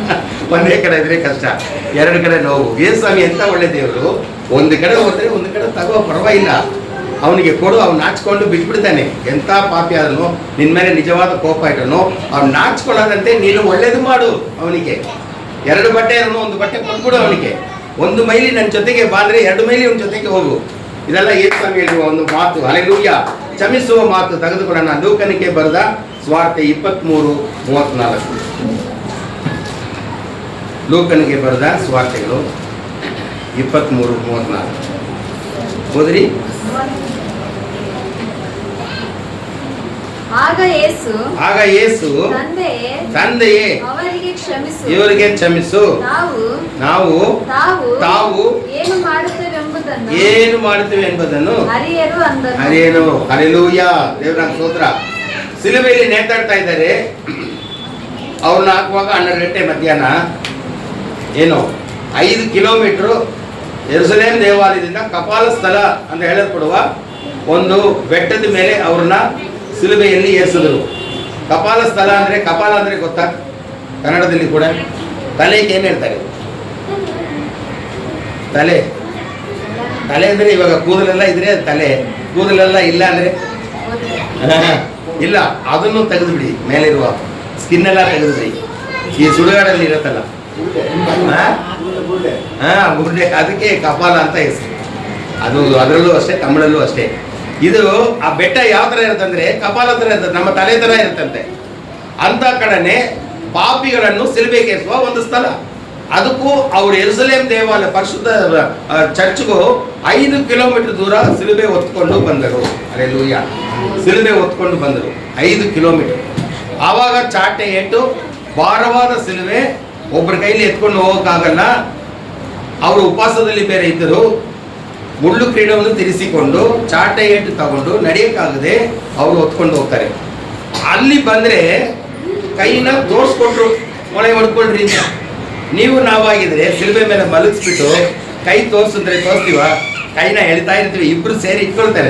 ಒಂದೇ ಕಡೆ ಇದ್ರೆ ಕಷ್ಟ. ಎರಡು ಕಡೆ ನೋವು. ಏಸ್ವಾಮಿ ಎಂಥ ಒಳ್ಳೆ ದೇವರು? ಒಂದು ಕಡೆ ಹೋದ್ರೆ ಒಂದು ಕಡೆ ತಗೋ, ಪರವಾಗಿಲ್ಲ. ಅವನಿಗೆ ಕೊಡು, ಅವ್ನು ನಾಚ್ಕೊಂಡು ಬಿಟ್ಬಿಡ್ತಾನೆ. ಎಂಥ ಪಾಪಿ ಆದನು ನಿನ್ನ ಮೇಲೆ ನಿಜವಾದ ಕೋಪ ಇಟ್ಟನು ಅವ್ನು ನಾಚ್ಕೊಳ್ಳೋದಂತೆ ನೀನು ಒಳ್ಳೇದು ಮಾಡು ಅವನಿಗೆ. ಎರಡು ಬಟ್ಟೆ ಇರೋನು ಒಂದು ಬಟ್ಟೆ ಕೊಟ್ಬಿಡು ಅವನಿಗೆ. ಒಂದು ಮೈಲಿ ನನ್ನ ಜೊತೆಗೆ ಬಾಂದ್ರೆ ಎರಡು ಮೈಲಿ ಅವನ ಜೊತೆಗೆ ಹೋಗು. ಇದೆಲ್ಲ ಏಸು ಸ್ವಾಮಿ ಹೇಳುವ ಒಂದು ಮಾತು. ಅಲೆಲೂಯ್ಯ ಕ್ಷಮಿಸುವ ಮಾತು ತೆಗೆದುಕೊಳ್ಳೋಣ. ಲೂಕನಿಗೆ ಬರೆದ ಸ್ವಾರ್ಥ ಇಪ್ಪತ್ತ್ಮೂರು ಮೂವತ್ತ್ನಾಲ್ಕು ಲೂಕನಿಗೆ ಬರೆದ ಸ್ವಾರ್ಥೆಗಳು ಇಪ್ಪತ್ತ್ಮೂರು ಮೂವತ್ತ್ನಾಲ್ಕು. ಹೋದ್ರಿ ಆಗ ಯೇಸು ಆಗ ತಂದೆಯೇ ತಂದೆಯೇ ಅವರಿಗೆ ಕ್ಷಮಿಸು. ಇವರಿಗೆ ಕ್ಷಮಿಸು. ನಾವು ನಾವು ತಾವು ತಾವು ಏನು ಏನು ಮಾಡುತ್ತೇವೆ ಎಂಬುದನ್ನು ಅರಿಯರು ಅಂದನು. ಅರೇನು ಅಲೆಲೂಯ ದೇವರ ಸ್ತೋತ್ರ ಸಿಲುಬೆಯಲ್ಲಿ ನೇತಾಡ್ತಾ ಇದ್ದಾರೆ. ಅವ್ರನ್ನ ಹಾಕುವಾಗ ಹನ್ನೆರಡು ಗಂಟೆ ಮಧ್ಯಾಹ್ನ. ಏನು? ಐದು ಕಿಲೋಮೀಟ್ರು ಎರುಸಲೇಮ್ ದೇವಾಲಯದಿಂದ ಕಪಾಲ ಸ್ಥಳ ಅಂತ ಹೇಳಲ್ಪಡುವ ಒಂದು ಬೆಟ್ಟದ ಮೇಲೆ ಅವ್ರನ್ನ ಸಿಲುಬೆಯಲ್ಲಿ ಏರಿಸಿದರು. ಕಪಾಲ ಸ್ಥಳ ಅಂದರೆ ಕಪಾಲ ಅಂದರೆ ಗೊತ್ತಾ? ಕನ್ನಡದಲ್ಲಿ ಕೂಡ. ತಲೆಗೆ ಏನು ಹೇಳ್ತಾರೆ? ತಲೆ. ತಲೆ ಅಂದರೆ ಇವಾಗ ಕೂದಲೆಲ್ಲ ಇದ್ರೆ ತಲೆ. ಕೂದಲೆಲ್ಲ ಇಲ್ಲ ಅಂದರೆ? ಇಲ್ಲ ಅದನ್ನು ತೆಗೆದುಬಿಡಿ. ಮೇಲಿರುವ ಸ್ಕಿನ್ ಎಲ್ಲ ತೆಗೆದುಬಿಡಿ. ಈ ಸುಡುಗಾಡಲ್ಲಿ ಇರುತ್ತಲ್ಲ. ಹಾ? ಗುಂಡೆ ಅದಕ್ಕೆ ಕಪಾಲ ಅಂತ ಹೆಸರು. ಅದು ಅದರಲ್ಲೂ ಅಷ್ಟೇ, ತಮಿಳಲ್ಲೂ ಅಷ್ಟೇ. ಇದು ಆ ಬೆಟ್ಟ ಯಾವ ಥರ ಇರುತ್ತಂದ್ರೆ ಕಪಾಲ ಥರ ಇರ್ತದೆ ನಮ್ಮ ತಲೆ ಥರ ಇರುತ್ತಂತೆ. ಅಂತ ಕಡೆನೆ ಪಾಪಿಗಳನ್ನು ಸಿಲುಬೆಗೇರಿಸುವ ಒಂದು ಸ್ಥಳ. ಅದಕ್ಕೂ ಅವ್ರು ಎರುಸಲೇಮ್ ದೇವಾಲಯ ಪರಿಶುದ್ಧ ಚರ್ಚ್ಗೂ ಐದು ಕಿಲೋಮೀಟರ್ ದೂರ ಸಿಲುಬೆ ಹೊತ್ಕೊಂಡು ಬಂದರು. ಅರೆ ಅಲ್ಲೆಲ್ಲೂಯ್ಯ ಸಿಲುಬೆ ಹೊತ್ಕೊಂಡು ಬಂದರು, ಐದು ಕಿಲೋಮೀಟರ್. ಆವಾಗ ಚಾಟೆ ಏಟು, ಭಾರವಾದ ಸಿಲುವೆ ಒಬ್ಬರ ಕೈಲಿ ಎತ್ಕೊಂಡು ಹೋಗೋಕ್ಕಾಗಲ್ಲ. ಅವರು ಉಪವಾಸದಲ್ಲಿ ಬೇರೆ ಇದ್ದರು. ಮುಳ್ಳು ಕ್ರೀಡವನ್ನು ತಿರಿಸಿಕೊಂಡು, ಚಾಟೆ ಏಟು ತಗೊಂಡು ನಡೆಯೋಕ್ಕಾಗದೆ ಅವರು ಹೊತ್ಕೊಂಡು ಹೋಗ್ತಾರೆ. ಅಲ್ಲಿ ಬಂದರೆ ಕೈನ ತೋರಿಸ್ಕೊಟ್ರು ಮೊಳೆ ಹೊಡ್ಕೊಳ್ರಿ ನೀವು ನಾವಾಗಿದ್ರೆ ಸಿಲ್ಬೆ ಮೇಲೆ ಮಲಗಿಸ್ಬಿಟ್ಟು ಕೈ ತೋರಿಸಿದ್ರೆ ತೋರಿಸ್ತೀವ? ಕೈನ ಎಳಿತಾ ಇರ್ತೀವಿ, ಇಬ್ರು ಸೇರಿ ಇಟ್ಕೊಳ್ತಾರೆ.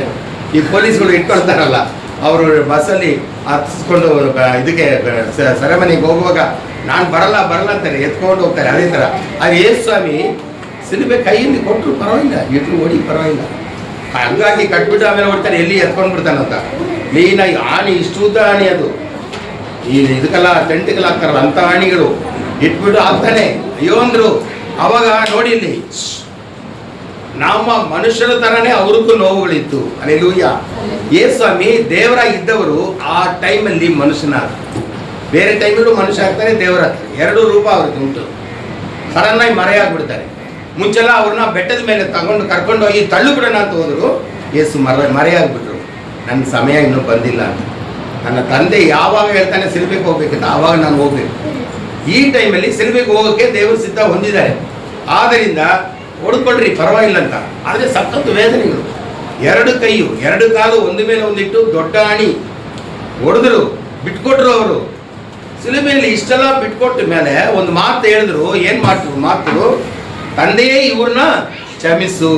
ಈ ಪೊಲೀಸ್ಗಳು ಇಟ್ಕೊಳ್ತಾರಲ್ಲ, ಅವರು ಬಸ್ಸಲ್ಲಿ ಹತ್ತಿಸ್ಕೊಂಡು ಬ- ಇದಕ್ಕೆ ಸೆರೆಮನಿಗೆ ಹೋಗುವಾಗ ನಾನು ಬರಲ್ಲ ಬರಲ್ಲ ಅಂತಾರೆ, ಎತ್ಕೊಂಡು ಹೋಗ್ತಾರೆ, ಅದೇ ಥರ ಆದರೆ ಏಸು ಸ್ವಾಮಿ, ಸಿಲುಬೆ ಕೈಯಲ್ಲಿ ಕೊಟ್ಟರು ಪರವಾಗಿಲ್ಲ ಇಟ್ರು ಓಡಿ ಪರವಾಗಿಲ್ಲ. ಹಂಗಾಗಿ ಕಟ್ಬಿಟ್ಟು ಆಮೇಲೆ ಹೊಡ್ತಾರೆ ಎಲ್ಲಿ ಎತ್ಕೊಂಡು ಬಿಡ್ತಾನಂತ ಕ್ಲೀನಾಗಿ ಆಣಿ ಇಷ್ಟು ಉದ್ದ ಆಣಿ ಅದು. ಈ ಇದಕ್ಕೆಲ್ಲ, ಟೆಂಟ್ಗೆಲ್ಲ ಹಾಕ್ತಾರಲ್ಲ, ಅಂಥ ಆಣಿಗಳು ಇಟ್ಬಿಟ್ಟು ಆಗ್ತಾನೆ ಅಯ್ಯೋ ಅಂದರು, ಅವಾಗ ನೋಡಿ ಇಲ್ಲಿ. ನಮ್ಮ ಮನುಷ್ಯರ ಥರನೇ ಅವ್ರಿಗೂ ನೋವುಗಳಿತ್ತು. ಅಲ್ಲೆಲ್ಲೂಯ್ಯ ಏ ಸ್ವಾಮಿ ದೇವರ ಇದ್ದವರು ಆ ಟೈಮಲ್ಲಿ ಮನುಷ್ಯನ ಬೇರೆ ಟೈಮಲ್ಲೂ ಮನುಷ್ಯ ಆಗ್ತಾನೆ, ದೇವರ ಎರಡೂ ರೂಪ ಅವ್ರಿಗೆ ಉಂಟು. ಸಡನ್ನಾಗಿ ಮರೆಯಾಗ್ಬಿಡ್ತಾರೆ ಮುಂಚೆಲ್ಲ ಅವ್ರನ್ನ ಬೆಟ್ಟದ ಮೇಲೆ ತಗೊಂಡು ಕರ್ಕೊಂಡು ಹೋಗಿ ತಳ್ಳು ಬಿಡೋಣ ಅಂತ ಹೋದರು. ಯೇಸು ಮರ ಮರೆಯಾಗ್ಬಿಟ್ರು ನನ್ನ ಸಮಯ ಇನ್ನೂ ಬಂದಿಲ್ಲ ಅಂತ. ನನ್ನ ತಂದೆ ಯಾವಾಗ ಹೇಳ್ತಾನೆ ಸಿಲ್ಬೆಗೆ ಹೋಗ್ಬೇಕಂತ, ಆವಾಗ ನಾನು ಹೋಗ್ಬೇಕು. ಈ ಟೈಮಲ್ಲಿ ಸಿಲ್ಬೆಗೆ ಹೋಗೋಕ್ಕೆ ದೇವರು ಸಿದ್ಧ ಹೊಂದಿದ್ದಾರೆ. ಆದ್ದರಿಂದ ಹೊಡ್ಕೊಳ್ರಿ, ಪರವಾಗಿಲ್ಲ ಅಂತ. ಆದರೆ ಸಖತ್ತು ವೇದನೆಗಳು. ಎರಡು ಕೈಯು, ಎರಡು ಕಾಲು ಒಂದು ಮೇಲೆ ಒಂದಿಟ್ಟು ದೊಡ್ಡ ಆಣಿ. ಹೊಡೆದ್ರು, ಬಿಟ್ಕೊಟ್ರು ಅವರು. ಸಿಲುಬೆಯಲ್ಲಿ ಇಷ್ಟೆಲ್ಲ ಬಿಟ್ಕೊಟ್ಟ ಮೇಲೆ ಒಂದು ಮಾತು ಹೇಳಿದ್ರು, ಏನ್ ಮಾಡ್ತು ಮಾತು? ತಂದೆಯೇ ಇವ್ರನ್ನ ಕ್ಷಮಿಸು.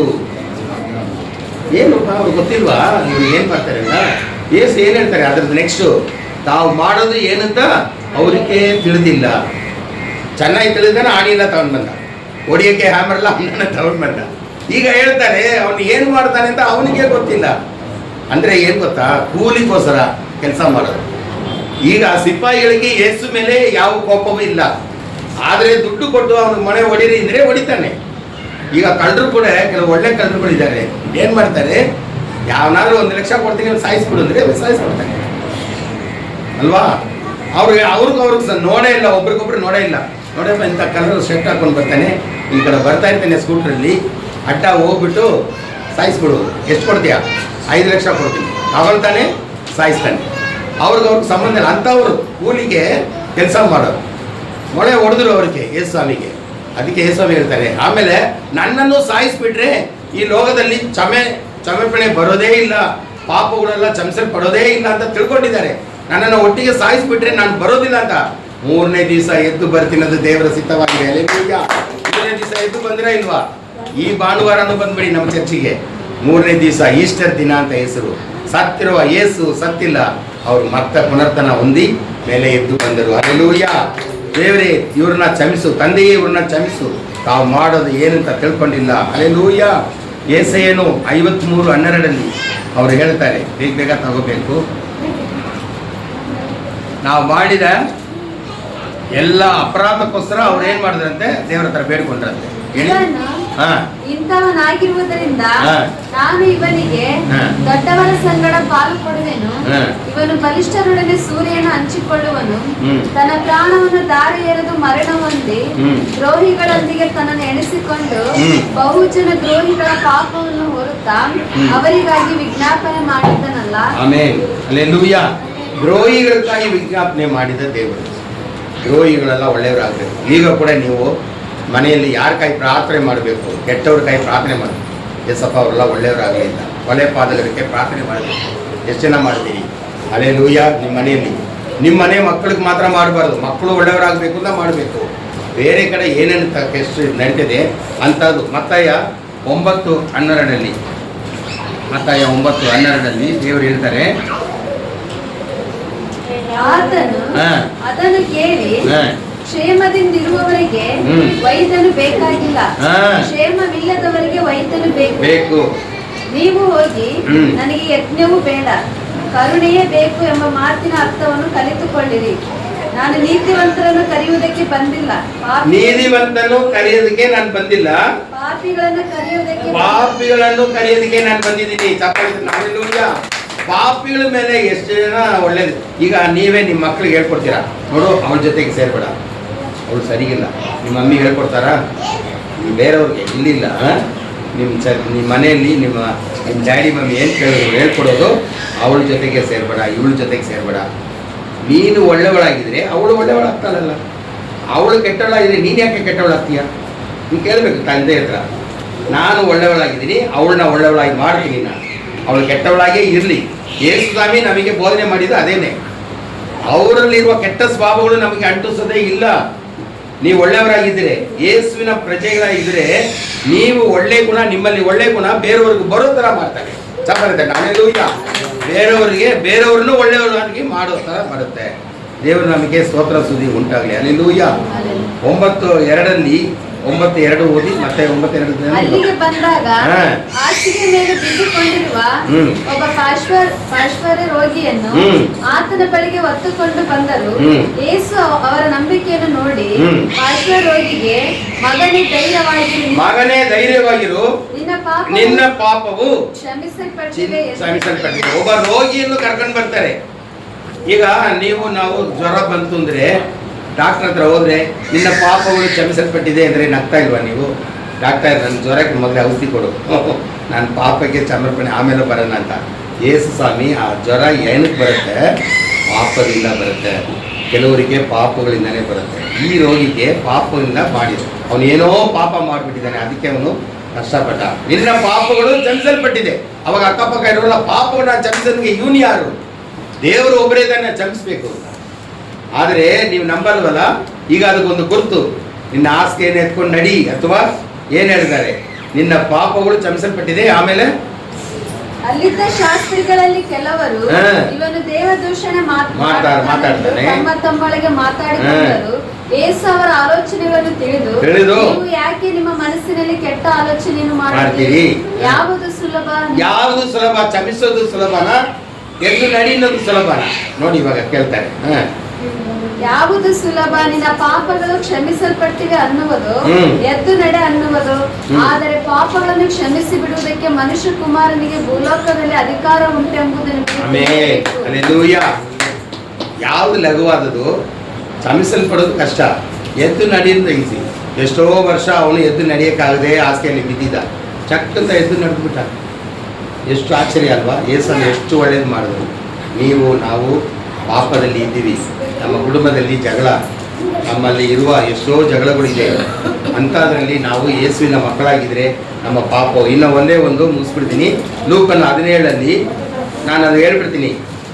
ಏನು ಅವ್ರು ಗೊತ್ತಿಲ್ವಾ? ಇವ್ರು ಏನ್ ಮಾಡ್ತಾರೆ ಅಲ್ಲ ಏಸು ಏನ್ ಹೇಳ್ತಾರೆ ಅದ್ರದ್ದು ನೆಕ್ಸ್ಟ್ ತಾವು ಮಾಡೋದು ಏನಂತ ಅವ್ರಿಗೆ ತಿಳಿದಿಲ್ಲ. ಚೆನ್ನಾಗಿ ತಿಳಿದಾನೆ ಆಣಿಲ್ಲ ತಗೊಂಡ್ ಬಂದ. ಒಡಿಯಕ್ಕೆ ಹ್ಯಾಮರ್ಲ್ಲ ಅಣ್ಣನ ತಗೊಂಡ್ ಬಂದ. ಈಗ ಹೇಳ್ತಾರೆ, ಅವನು ಏನು ಮಾಡ್ತಾನೆ ಅಂತ ಅವನಿಗೆ ಗೊತ್ತಿಲ್ಲ. ಅಂದ್ರೆ ಏನ್ ಗೊತ್ತಾ? ಕೂಲಿಗೋಸ್ಕರ ಕೆಲಸ ಮಾಡೋದು. ಈಗ ಆ ಸಿಪಾಯಿಗಳಿಗೆ ಏಸು ಮೇಲೆ ಯಾವ ಕೋಪವೂ ಇಲ್ಲ. ಆದರೆ ದುಡ್ಡು ಕೊಟ್ಟು ಅವನು ಮನೆ ಹೊಡೀರಿ ಇದ್ರೆ ಹೊಡಿತಾನೆ. ಈಗ ಕಳ್ಳರು ಕೂಡ ಕೆಲವು ಒಳ್ಳೆ ಕಳ್ಳರುಗಳಿದ್ದಾರೆ ಏನು ಮಾಡ್ತಾರೆ? ಯಾವನಾದ್ರೂ ಒಂದು ಲಕ್ಷ ಕೊಡ್ತೀನಿ ಸಾಯಿಸ್ಬಿಡು ಅಂದರೆ ಸಾಯಿಸ್ಬಿಡ್ತಾನೆ. ಅಲ್ವಾ? ಅವ್ರಿಗೆ ಅವ್ರಿಗೂ ಅವ್ರಿಗೆ ನೋಡೇ ಇಲ್ಲ, ಒಬ್ರಿಗೊಬ್ರು ನೋಡೇ ಇಲ್ಲ. ನೋಡಪ್ಪ, ಇಂಥ ಕಲರ್ ಶರ್ಟ್ ಹಾಕೊಂಡು ಬರ್ತಾನೆ. ಈ ಕಡೆ ಬರ್ತಾ ಇರ್ತಾನೆ ಸ್ಕೂಟ್ರಲ್ಲಿ. ಅಡ್ಡ ಹೋಗ್ಬಿಟ್ಟು ಸಾಯಿಸ್ಬಿಡೋದು ಎಷ್ಟು ಕೊಡ್ತೀಯಾ? ಐದು ಲಕ್ಷ ಕೊಡ್ತೀನಿ. ತಗೊಳ್ತಾನೆ ಸಾಯಿಸ್ತಾನೆ. ಅವ್ರಿಗೆ ಅವ್ರಿಗೆ ಸಂಬಂಧ ಇಲ್ಲ. ಅಂಥವ್ರು ಕೂಲಿಗೆ ಕೆಲಸ ಮಾಡೋರು. ಮೊಳೆ ಹೊಡೆದ್ರು ಅವ್ರಿಗೆ ಯೇಸ್ವಾಮಿಗೆ ಅದಕ್ಕೆ ಯೇಸ್ವಾಮಿ ಹೇಳ್ತಾರೆ, ಆಮೇಲೆ ನನ್ನನ್ನು ಸಾಯಿಸ್ಬಿಟ್ರೆ ಈ ಲೋಕದಲ್ಲಿ ಚಮೆ ಚಮೆಪಣೆ ಬರೋದೇ ಇಲ್ಲ, ಪಾಪಗಳೆಲ್ಲ ಪಡೋದೇ ಇಲ್ಲ ಅಂತ ತಿಳ್ಕೊಂಡಿದ್ದಾರೆ. ನನ್ನನ್ನು ಒಟ್ಟಿಗೆ ಸಾಯಿಸ್ಬಿಟ್ರೆ ನಾನು ಬರೋದಿಲ್ಲ ಅಂತ. ಮೂರನೇ ದಿವಸ ಎದ್ದು ಬರ್ತೀನಿ ಅದು ದೇವರ ಸಿದ್ಧವಾಗಿದೆ. ಮೂರನೇ ದಿವಸ ಎದ್ದು ಬಂದ್ರೆ ಇಲ್ವಾ? ಈ ಭಾನುವಾರನೂ ಬಂದ್ಬಿಡಿ ನಮ್ಮ ಚರ್ಚಿಗೆ. ಮೂರನೇ ದಿವಸ ಈಸ್ಟರ್ ದಿನ ಅಂತ ಹೆಸರು. ಸತ್ತಿರುವ ಏಸು ಸತ್ತಿಲ್ಲ. ಅವ್ರು ಮತ್ತೆ ಪುನರ್ತನ ಹೊಂದಿ ಮೇಲೆ ಎದ್ದು ಬಂದರು. ಅಲ್ಲೂಯ್ಯ ದೇವರೇ, ಇವ್ರನ್ನ ಕ್ಷಮಿಸು, ತಂದೆಯೇ ಇವ್ರನ್ನ ಕ್ಷಮಿಸು. ತಾವು ಮಾಡೋದು ಏನಂತ ತಿಳ್ಕೊಂಡಿಲ್ಲ. ಅಲ್ಲೆಲೂಯ ಏಸೆಯೇನು ಐವತ್ಮೂರು ಹನ್ನೆರಡಲ್ಲಿ ಅವರು ಹೇಳ್ತಾರೆ, ಬೇಗ ಬೇಗ ತಗೋಬೇಕು. ನಾವು ಮಾಡಿದ ಎಲ್ಲ ಅಪರಾಧಕ್ಕೋಸ್ಕರ ಅವ್ರು ಏನು ಮಾಡಿದ್ರಂತೆ? ದೇವರ ಹತ್ರ ಬೇಡ್ಕೊಂಡ್ರಂತೆ. ಇಂಥವನಾಗಿರುವುದರಿಂದ. ನಾನು ಇವನಿಗೆ. ದೊಡ್ಡವರ ಸಂಗಡ ಪಾಲು ಕೊಡುವೆನು. ಇವನು ಬಲಿಷ್ಠರೊಡನೆ ಸೂರ್ಯನ ಹಂಚಿಕೊಳ್ಳುವನು. ತನ್ನ ಪ್ರಾಣವನ್ನು ದಾರಿ ಎರೆದು ಮರಣ ಹೊಂದಿ. ದ್ರೋಹಿಗಳೊಂದಿಗೆ ತನ್ನನ್ನು ಎಣಿಸಿಕೊಂಡು ಬಹುಜನ ದ್ರೋಹಿಗಳ ಪಾಪವನ್ನು ಹೊರುತ್ತಾ ಅವರಿಗಾಗಿ ವಿಜ್ಞಾಪನೆ ಮಾಡಿದ್ದನಲ್ಲ ದ್ರೋಹಿಗಳಿಗಾಗಿ ವಿಜ್ಞಾಪನೆ ಮಾಡಿದ ದೇವರು. ದ್ರೋಹಿಗಳೆಲ್ಲ ಒಳ್ಳೆಯವರಾಗಬೇಕು. ಈಗ ಕೂಡ ನೀವು ಮನೆಯಲ್ಲಿ ಯಾರ ಕೈ ಪ್ರಾರ್ಥನೆ ಮಾಡಬೇಕು? ಕೆಟ್ಟವ್ರ ಕೈ ಪ್ರಾರ್ಥನೆ ಮಾಡಬೇಕು ಎಸ್ಸಪ್ಪ ಅವರೆಲ್ಲ ಅಂತ. ಕೊಲೆ ಪಾದಗಳಿಗೆ ಪ್ರಾರ್ಥನೆ ಮಾಡಬೇಕು. ಎಷ್ಟು ಜನ ಮಾಡ್ತೀರಿ? ಅಲ್ಲೇ ಲೂಯ್ಯ ನಿಮ್ಮ ಮನೆಯಲ್ಲಿ. ನಿಮ್ಮ ಮನೆ ಮಕ್ಕಳಿಗೆ ಮಾತ್ರ ಮಾಡಬಾರ್ದು. ಮಕ್ಕಳು ಒಳ್ಳೆಯವರಾಗಬೇಕು ಅಂತ ಮಾಡಬೇಕು. ಬೇರೆ ಕಡೆ ಏನೇನು ಎಷ್ಟು ನಡೀತಿದೆ ಅಂಥದ್ದು. ಮತ್ತಾಯ ಒಂಬತ್ತು ಹನ್ನೆರಡಲ್ಲಿ ಮತ್ತಾಯ ಒಂಬತ್ತು ಹನ್ನೆರಡಲ್ಲಿ ದೇವರು ಹೇಳ್ತಾರೆ. ಆತನು ಹಾ. ಕ್ಷೇಮದಿಂದಿರುವವರಿಗೆ ವೈದ್ಯನು ಬೇಕಾಗಿಲ್ಲ. ಕ್ಷೇಮವಿಲ್ಲದವರಿಗೆ ವೈದ್ಯನು ಬೇಕು. ಬೇಕು. ನೀವು ಹೋಗಿ ನನಗೆ ಯಜ್ಞವೂ ಬೇಡ. ಕರುಣೆಯೇ ಬೇಕು ಎಂಬ ಮಾತಿನ ಅರ್ಥವನ್ನು ಕಲಿತುಕೊಳ್ಳಿರಿ. ನಾನು ನೀತಿವಂತರನ್ನು ಕರೆಯುವುದಕ್ಕೆ ಬಂದಿಲ್ಲ. ನೀತಿವಂತನು ಕರೆಯೋದಕ್ಕೆ ನಾನು ಬಂದಿಲ್ಲ. ಪಾಪಿಗಳನ್ನು ಕರೆಯುವುದಕ್ಕೆ ಪಾಪಿಗಳನ್ನು ಕರೆಯೋದಕ್ಕೆ ನಾನು ಬಂದಿದ್ದೀನಿ. ಪಾಪಿಗಳ ಮೇಲೆ ಎಷ್ಟು ಜನ ಒಳ್ಳೇದು. ಈಗ ನೀವೇ ನಿಮ್ಮ ಮಕ್ಳಿಗೆ ಹೇಳ್ಕೊಡ್ತೀರಾ? ನೋಡು ಅವ್ರ ಜೊತೆಗೆ ಸೇರ್ಬೇಡ. ಅವಳು ಸರಿಗಿಲ್ಲ. ನಿಮ್ಮ ಮಮ್ಮಿ ಹೇಳ್ಕೊಡ್ತಾರಾ? ಬೇರೆಯವ್ರಿಗೆ ಇಲ್ಲಿಲ್ಲ ನಿಮ್ಮ ಚ ನಿಮ್ಮ ಮನೆಯಲ್ಲಿ ನಿಮ್ಮ ನಿಮ್ಮ ಡ್ಯಾಡಿ ಮಮ್ಮಿ ಏನು ಕೇಳಿದ್ರು ಹೇಳ್ಕೊಡೋದು, ಅವಳ ಜೊತೆಗೆ ಸೇರ್ಬೇಡ, ಇವಳ ಜೊತೆಗೆ ಸೇರ್ಬೇಡ. ನೀನು ಒಳ್ಳೆಯವಳಾಗಿದ್ದರೆ ಅವಳು ಒಳ್ಳೆಯವಳಾಗ್ತಾಳಲ್ಲ ಅವಳು ಕೆಟ್ಟವಳಾಗಿದ್ದರೆ ನೀನು ಯಾಕೆ ಕೆಟ್ಟವಳಾಗ್ತೀಯ? ನೀನು ಕೇಳಬೇಕು ತಂದೆ ಹತ್ರ. ನಾನು ಒಳ್ಳೆಯವಳಾಗಿದ್ದೀನಿ ಅವಳನ್ನ ಒಳ್ಳೆಯವಳಾಗಿ ಮಾಡ್ತೀನಿ ನಾನು. ಅವಳು ಕೆಟ್ಟವಳಾಗೇ ಇರಲಿ. ಯೇಸು ಸ್ವಾಮಿ ನಮಗೆ ಬೋಧನೆ ಮಾಡಿದ್ದು ಅದೇನೆ. ಅವರಲ್ಲಿರುವ ಕೆಟ್ಟ ಸ್ವಭಾವಗಳು ನಮಗೆ ಅಂಟಿಸೋದೇ ಇಲ್ಲ. ನೀವು ಒಳ್ಳೆಯವರಾಗಿದ್ದರೆ ಯೇಸುವಿನ ಪ್ರಜೆಗಳಾಗಿದ್ದರೆ ನೀವು ಒಳ್ಳೆ ಗುಣ ನಿಮ್ಮಲ್ಲಿ ಒಳ್ಳೆ ಗುಣ ಬೇರೆಯವ್ರಿಗೆ ಬರೋ ಥರ ಮಾಡ್ತಾರೆ. ಚಪ್ಪರುತ್ತೆ ನಾನೆಲ್ಲೂ ಇಲ್ಲ ಬೇರೆಯವರಿಗೆ ಬೇರೆಯವ್ರನ್ನೂ ಒಳ್ಳೆಯವರಾಗಿ ಮಾಡೋ ಥರ ಮಾಡುತ್ತೆ. ದೇವರು ನಮಗೆ ಸ್ತೋತ್ರ ಸುದ್ದಿ ಉಂಟಾಗಲಿ. ಅಲ್ಲಿಲೂಯ್ಯ ಒಂಬತ್ತು ಎರಡಲ್ಲಿ ಒಂಬತ್ತು ಎರಡು ಓದಿ ಮತ್ತೆ ಒಂಬತ್ತು ಎರಡು ಅಲ್ಲಿಗೆ ಬಂದಾಗ. ಹಾಸಿಗೆ ಮೇಲೆ ಬಿದ್ದುಕೊಂಡಿರುವ ಒಬ್ಬ ಪಾರ್ಶ್ವ ಪಾರ್ಶ್ವರ ರೋಗಿಯನ್ನು ಆತನ ಬಳಿಗೆ ಒತ್ತುಕೊಂಡು ಬಂದರು. ಯೇಸು ಅವರ ನಂಬಿಕೆಯನ್ನು ನೋಡಿ. ಪಾರ್ಶ್ವ ರೋಗಿಗೆ ಮಗನೇ ಧೈರ್ಯವಾಗಿ ಮಗನೇ ಧೈರ್ಯವಾಗಿರು. ನಿನ್ನ ಪಾಪ ನಿನ್ನ ಪಾಪವು ಕ್ಷಮಿಸಲ್ಪಟ್ಟಿದೆ ಕ್ಷಮಿಸಲ್ಪಟ್ಟಿದೆ. ಒಬ್ಬ ರೋಗಿಯನ್ನು ಕರ್ಕೊಂಡು ಬರ್ತಾರೆ. ಈಗ ನೀವು ನಾವು ಜ್ವರ ಬಂತು ಅಂದ್ರೆ ಡಾಕ್ಟರ್ ಹತ್ರ ಹೋದ್ರೆ ನಿನ್ನ ಪಾಪಗಳು ಕ್ಷಮಿಸಲ್ಪಟ್ಟಿದೆ ಅಂದರೆ ನಗ್ತಾ ಇಲ್ವಾ ನೀವು? ಡಾಕ್ಟರ್ ನನ್ನ ಜ್ವರಕ್ಕೆ ಮೊದಲೇ ಔಷಧಿ ಕೊಡು. ನನ್ನ ಪಾಪಕ್ಕೆ ಸಮರ್ಪಣೆ ಆಮೇಲೆ ಬರೋಣ ಅಂತ. ಯೇಸು ಸ್ವಾಮಿ, ಆ ಜ್ವರ ಏನಕ್ಕೆ ಬರುತ್ತೆ? ಪಾಪದಿಂದ ಬರುತ್ತೆ. ಕೆಲವರಿಗೆ ಪಾಪಗಳಿಂದನೇ ಬರುತ್ತೆ. ಈ ರೋಗಿಗೆ ಪಾಪದಿಂದ ಮಾಡಿದೆ ಅವನು ಏನೋ ಪಾಪ ಮಾಡಿಬಿಟ್ಟಿದ್ದಾನೆ, ಅದಕ್ಕೆ ಅವನು ಕಷ್ಟಪಟ್ಟ. ನಿನ್ನ ಪಾಪಗಳು ಕ್ಷಮಿಸಲ್ಪಟ್ಟಿದೆ. ಅವಾಗ ಅಕ್ಕಪಕ್ಕ ಇರೋಲ್ಲ ಪಾಪಗಳನ್ನ ಕ್ಷಮಿಸೋದಕ್ಕೆ ಇವನು ಯಾರು? ದೇವರು ಒಬ್ಬರೇ ತಾನೇ ಕ್ಷಮಿಸ್ಬೇಕು ಆದರೆ ನೀವು ನಂಬಲ್ವಲ್ಲ? ಈಗ ಅದಕ್ಕೊಂದು ಗುರುತು. ನಿನ್ನ ಏನು ಎತ್ಕೊಂಡು ನಡಿ ಅಥವಾ ಏನು ಹೇಳಿದ್ದಾರೆ? ನಿನ್ನ ಪಾಪಗಳು ಚಮಿಸಲ್ಪಟ್ಟಿದೆ ಆಮೇಲೆ? ಅಲ್ಲಿದ್ದ ಶಾಸ್ತ್ರಿಗಳಲ್ಲಿ ಕೆಲವರು. ಇವನು ಮಾತಾಡ್- ಮಾತಾಡ್ತಾನೆಂದು ಮಾತಾಡ್ತಾನೆ. ತಮ್ಮ ತಮ್ಮೊಳಗೆ ಮಾತಾಡಿಕೊಂಡರು. ಏಸು ಅವರ ಆಲೋಚನೆಗಳನ್ನು ತಿಳಿದು ತಿಳಿದು. ನೀವು ಯಾಕೆ ನಿಮ್ಮ ಮನಸ್ಸಿನಲ್ಲಿ ಕೆಟ್ಟ ಆಲೋಚನೆಯನ್ನು ಮಾಡ್ತೀರಿ? ಯಾವುದು ಸುಲಭ? ಯಾವುದು ಸುಲಭ? ಚಮಿಸೋದು ಸುಲಭನ? ಎದ್ದು ನಡೀನೋದು ಸುಲಭನ? ನೋಡಿ ಇವಾಗ ಕೇಳ್ತಾರೆ. ಹ. ಯಾವುದು ಸುಲಭ? ನಿನ್ನ ಪಾಪಗಳು ಕ್ಷಮಿಸಲ್ಪಟ್ಟಿವೆ ಅನ್ನುವುದು ಎದ್ದು ನಡೆ ಅನ್ನುವುದು. ಆದರೆ ಪಾಪಗಳನ್ನು ಕ್ಷಮಿಸಿ ಬಿಡುವುದಕ್ಕೆ ಮನುಷ್ಯ ಕುಮಾರನಿಗೆ ಭೂಲೋಕದಲ್ಲಿ ಅಧಿಕಾರ ಉಂಟೆಂಬುದನ್ನು ಯಾವುದು ಲಘುವಾದದು ಶ್ರಮಿಸಲ್ಪಡೋದು ಕಷ್ಟ. ಎದ್ದು ನಡೆಯಿಂದ ಈಸಿ ಎಷ್ಟೋ ವರ್ಷ ಅವನು ಎದ್ದು ನಡೆಯೋಕ್ಕಾಗದೆ ಆಸ್ತಿಯಲ್ಲಿ ಬಿದ್ದಿದ್ದ. ಚಕ್ಕಂತ ಎದ್ದು ನಡೆದ್ಬಿಟ್ಟ. ಎಷ್ಟು ಆಶ್ಚರ್ಯ ಅಲ್ವಾ? ಏಸನ್ನು ಎಷ್ಟು ಒಳ್ಳೇದು ಮಾಡಿದ್ರು. ನೀವು ನಾವು ಪಾಪದಲ್ಲಿ ಇದ್ದೀವಿ. ನಮ್ಮ ಕುಟುಂಬದಲ್ಲಿ ಜಗಳ, ನಮ್ಮಲ್ಲಿ ಇರುವ ಎಷ್ಟೋ ಜಗಳಗಳಿದೆ. ಅಂಥದ್ರಲ್ಲಿ ನಾವು ಯೇಸುವಿನ ಮಕ್ಕಳಾಗಿದ್ದರೆ ನಮ್ಮ ಪಾಪ. ಇನ್ನು ಒಂದೇ ಒಂದು ಮುಗಿಸ್ಬಿಡ್ತೀನಿ. ಲೂಕನ್ನು ಹದಿನೇಳಲ್ಲಿ ನಾನು ಅದು ಹೇಳ್ಬಿಡ್ತೀನಿ.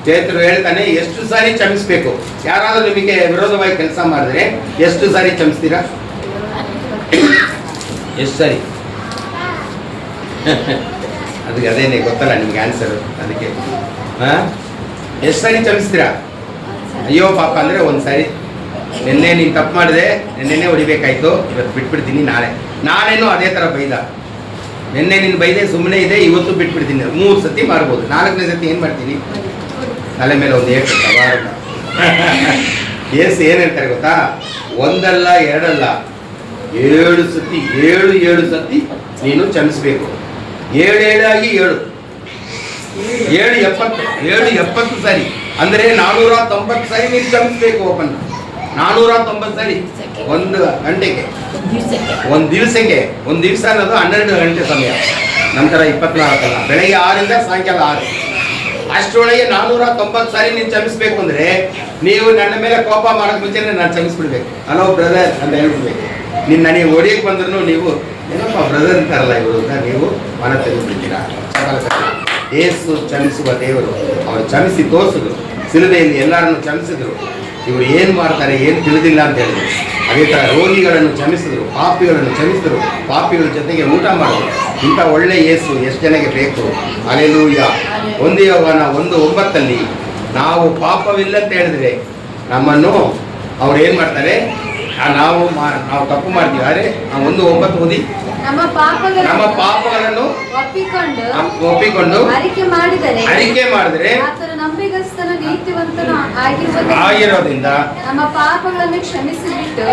ಚೇತರು ಹೇಳ್ತಾನೆ, ಎಷ್ಟು ಸಾರಿ ಕ್ಷಮಿಸ್ಬೇಕು? ಯಾರಾದರೂ ನಿಮಗೆ ವಿರೋಧವಾಗಿ ಕೆಲಸ ಮಾಡಿದ್ರೆ ಎಷ್ಟು ಸಾರಿ ಕ್ಷಮಿಸ್ತೀರಾ? ಎಷ್ಟು ಸಾರಿ? ಅದಕ್ಕೆ ಅದೇನೇ ಗೊತ್ತಲ್ಲ ನಿಮಗೆ ಆನ್ಸರು ಅದಕ್ಕೆ, ಹಾಂ? ಎಷ್ಟು ಸಾರಿ ಕ್ಷಮಿಸ್ತೀರಾ? ಅಯ್ಯೋ ಪಾಪ ಅಂದರೆ ಒಂದು ಸಾರಿ ನಿನ್ನೆ ನೀನು ತಪ್ಪು ಮಾಡಿದೆ, ನಿನ್ನೆನೇ ಹೊಡಿಬೇಕಾಯ್ತು. ಇವತ್ತು ಬಿಟ್ಬಿಡ್ತೀನಿ ನಾಳೆ. ನಾಳೆನೂ ಅದೇ ಥರ ಬೈದ. ನಿನ್ನೆ ನಿನ್ನ ಬೈದೆ ಸುಮ್ಮನೆ ಇದೆ, ಇವತ್ತು ಬಿಟ್ಬಿಡ್ತೀನಿ. ಮೂರು ಸತಿ ಮಾಡ್ಬೋದು. ನಾಲ್ಕನೇ ಸತಿ ಏನು ಮಾಡ್ತೀನಿ? ತಲೆ ಮೇಲೆ ಒಂದು ಏಟು ಏಸ್ ಏನು ಹೇಳ್ತಾರೆ ಗೊತ್ತಾ? ಒಂದಲ್ಲ, ಎರಡಲ್ಲ. ಏಳು ಸತಿ, ಏಳು ಏಳು ಸತಿ ನೀನು ಚಮಿಸ್ಬೇಕು ಏಳು ಏಳಾಗಿ ಏಳು. ಏಳು ಎಪ್ಪತ್ತು ಏಳು ಎಪ್ಪತ್ತು ಸಾರಿ. ಅಂದರೆ ನಾನೂರ ತೊಂಬತ್ತು ಸಾರಿ ನೀನು ಕ್ಷಮಿಸ್ಬೇಕು ಓಪನ್ ನಾನೂರ ತೊಂಬತ್ತು ಸಾರಿ. ಒಂದು ಗಂಟೆಗೆ. ಒಂದು ದಿವಸಕ್ಕೆ. ಒಂದು ದಿವಸ ಅನ್ನೋದು ಹನ್ನೆರಡು ಗಂಟೆ ಸಮಯ. ನಂತರ ಇಪ್ಪತ್ನಾಲ್ಕಲ್ಲ. ಬೆಳಗ್ಗೆ ಆರಿಂದ ಸಾಯಂಕಾಲ ಆರು. ಅಷ್ಟರೊಳಗೆ ನಾನೂರ ತೊಂಬತ್ತು ಸಾರಿ ನೀನು ಕ್ಷಮಿಸ್ಬೇಕು ಅಂದರೆ ನೀವು ನನ್ನ ಮೇಲೆ ಕೋಪ ಮಾಡೋಕೆ ಮುಂಚೆನೇ ನಾನು ಕ್ಷಮಿಸ್ಬಿಡ್ಬೇಕು. ಹಲೋ ಬ್ರದರ್ ಅಂತ ಹೇಳ್ಬಿಡ್ಬೇಕು. ನೀನು ನನಗೆ ಹೊಡಿಯಕ್ಕೆ ಬಂದ್ರು ನೀವು ಏನಪ್ಪ ಬ್ರದರ್ ಅಂತಾರಲ್ಲ ಇವರು ಅಂತ ನೀವು ಮನ ತೆಗೆದುಬಿಡ್ತೀರಾ ಏಸು ಕ್ಷಮಿಸುವ ದೇವರು. ಅವರು ಚಲಿಸಿ ತೋರಿಸಿದ್ರು. ಸಿಲುಬೆಯಲ್ಲಿ ಎಲ್ಲರನ್ನು ಚಮಿಸಿದರು ಇವರು ಏನು ಮಾಡ್ತಾರೆ ಏನು ತಿಳಿದಿಲ್ಲ ಅಂತ ಹೇಳಿದ್ರು. ಅದೇ ಥರ ರೋಗಿಗಳನ್ನು ಕ್ಷಮಿಸಿದ್ರು, ಪಾಪಿಗಳನ್ನು ಕ್ಷಮಿಸಿದ್ರು, ಪಾಪಿಗಳ ಜೊತೆಗೆ ಊಟ ಮಾಡಿದ್ರು. ಇಂಥ ಒಳ್ಳೆ ಯೇಸು ಎಷ್ಟು ಜನಕ್ಕೆ ಬೇಕು? ಅಲೆಲೂಯ ಒಂದೇ ಯೋಗನ ಒಂದು ಒಂಬತ್ತಲ್ಲಿ ನಾವು ಪಾಪವಿಲ್ಲ ಅಂತ ಹೇಳಿದ್ರೆ ನಮ್ಮನ್ನು ಅವ್ರು ಏನು ಮಾಡ್ತಾರೆ? ನಾವು ಮಾ- ನಾವು ತಪ್ಪು ಮಾಡ್ತೀವಿ. ಆದರೆ ಆ ಒಂದು ಒಂಬತ್ತು ಓದಿ ನಮ್ಮ ಪಾಪಗಳನ್ನು ಒಪ್ಪಿಕೊಂಡು ಒಪ್ಪಿಕೊಂಡು ಅರಿಕೆ ಮಾಡಿದರೆ ಅರಿಕೆ ಮಾಡಿದ್ರೆ ಆತನು ನಂಬಿಗಸ್ತನ ನೀತಿವಂತನು ಆಗಿರೋದ್ರಿಂದ ನಮ್ಮ ಪಾಪಗಳನ್ನು ಕ್ಷಮಿಸಿಬಿಟ್ಟು.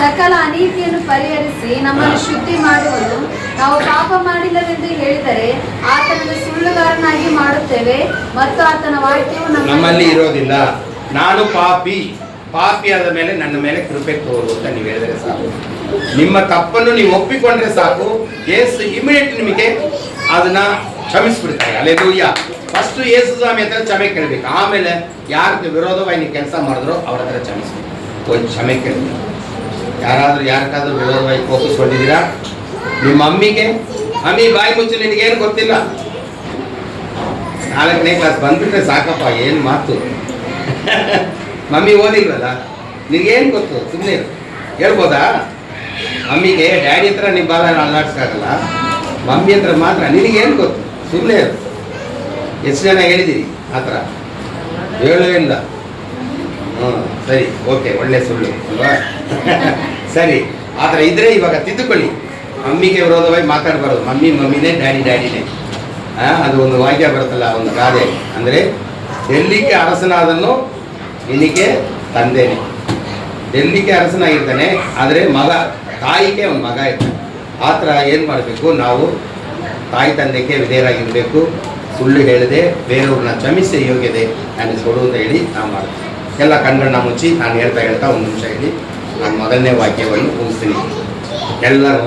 ಸಕಲ ಅನೀತಿಯನ್ನು ಪರಿಹರಿಸಿ ನಮ್ಮನ್ನು ಶುದ್ಧಿ ಮಾಡುವುದು ನಾವು ಪಾಪ ಮಾಡಿಲ್ಲವೆಂದು ಹೇಳಿದರೆ ಆತನನ್ನು ಸುಳ್ಳುಗಾರನಾಗಿ ಮಾಡುತ್ತೇವೆ ಮತ್ತು ಆತನ ವಾಕ್ಯವು ನಮ್ಮಲ್ಲಿ ಇರೋದಿಲ್ಲ. ನಾನು ಪಾಪಿ. ಪಾಪಿ ಆದ ಮೇಲೆ ನನ್ನ ಮೇಲೆ ಕೃಪೆ ತೋರು ಅಂತ ನೀವು ಹೇಳಿದ್ರೆ ಸಾಕು. ನಿಮ್ಮ ತಪ್ಪನ್ನು ನೀವು ಒಪ್ಪಿಕೊಂಡ್ರೆ ಸಾಕು. ಏಸು ಇಮಿಡಿಯೇಟ್ ನಿಮಗೆ ಅದನ್ನ ಕ್ಷಮಿಸ್ಬಿಡ್ತಾರೆ. ಅಲ್ಲೇ ದೂಯ್ಯ ಫಸ್ಟ್ ಏಸು ಸ್ವಾಮಿ ಹತ್ರ ಕ್ಷಮೆ ಕೇಳಬೇಕು. ಆಮೇಲೆ ಯಾರಿಗೆ ವಿರೋಧವಾಗಿ ನೀವು ಕೆಲಸ ಮಾಡಿದ್ರು ಅವ್ರ ಹತ್ರ ಕ್ಷಮಿಸ್ಬೇಕು. ಒಂದು ಕ್ಷಮೆ ಕೇಳಬೇಕು. ಯಾರಾದರೂ ಯಾರಿಗಾದ್ರೂ ವಿರೋಧವಾಗಿ ಕೋಪಿಸ್ಕೊಂಡಿದ್ದೀರಾ? ನಿಮ್ಮ ಅಮ್ಮಿಗೆ? ಅಮ್ಮಿ ಬಾಯಿ ಮುಚ್ಚು ನಿನಗೇನು ಗೊತ್ತಿಲ್ಲ? ನಾಲ್ಕನೇ ಕ್ಲಾಸ್ ಬಂದ್ಬಿಟ್ರೆ ಸಾಕಪ್ಪ, ಏನು ಮಾತು? ಮಮ್ಮಿ ಓದಿಲ್ವಲ್ಲ? ನಿನಗೇನು ಗೊತ್ತು? ಸುಮ್ಮನೆ ಹೇಳ್ಬೋದಾ? ಮಮ್ಮಿಗೆ ಡ್ಯಾಡಿ ಹತ್ರ ನಿಮ್ಮ ಬಾಲ ಅಲ್ಲಾಡ್ಸಕ್ಕಾಗಲ್ಲ. ಮಮ್ಮಿ ಹತ್ರ ಮಾತ್ರ. ನಿನಗೇನು ಗೊತ್ತು? ಸುಮ್ಮನೆ ಎಷ್ಟು ಜನ ಹೇಳಿದ್ದೀರಿ ಆ ಥರ ಹೇಳೇ ಇಲ್ಲ. ಹ್ಞೂ ಸರಿ. ಓಕೆ, ಒಳ್ಳೆ ಸುಳ್ಳು, ಅಲ್ವಾ? ಸರಿ. ಆ ಥರ ಇದ್ರೆ ಇವಾಗ ತಿದ್ದುಕೊಳ್ಳಿ. ಮಮ್ಮಿಗೆ ವಿರೋಧವಾಗಿ ಮಾತಾಡಬಾರ್ದು. ಮಮ್ಮಿ, ಮಮ್ಮಿನೇ, ಡ್ಯಾಡಿ, ಡ್ಯಾಡಿನೇ. ಅದು ಒಂದು ವಾಕ್ಯ ಬರುತ್ತಲ್ಲ, ಒಂದು ಗಾದೆ. ಅಂದರೆ ಡೆಲ್ಲಿಗೆ ಅರಸನಾದನ್ನು ನಿನಗೆ ತಂದೇನೆ. ಡೆಲ್ಲಿಗೆ ಅರಸನಾಗಿರ್ತಾನೆ, ಆದರೆ ಮಗ, ತಾಯಿಗೆ ಒಂದು ಮಗ ಇರ್ತಾನೆ. ಆ ಥರ ಏನು ಮಾಡಬೇಕು? ನಾವು ತಾಯಿ ತಂದೆಗೆ ವಿಧೇಯರಾಗಿರಬೇಕು. ಸುಳ್ಳು ಹೇಳದೆ ಬೇರೆಯವ್ರನ್ನ ಕ್ಷಮಿಸಿ ಯೋಗ್ಯತೆ ನಾನು ಕೊಡು ಅಂತ ಹೇಳಿ ನಾವು ಮಾಡ್ತೀವಿ. ಎಲ್ಲ ಕಣ್ಗಳನ್ನ ಮುಚ್ಚಿ ನಾನು ಹೇಳ್ತಾ ಹೇಳ್ತಾ ಒಂದು ನಿಮಿಷ ಹೇಳಿ ನಾನು ಮೊದಲನೇ ವಾಕ್ಯವನ್ನು ಮುಗಿಸ್ತೀನಿ. ಎಲ್ಲರೂ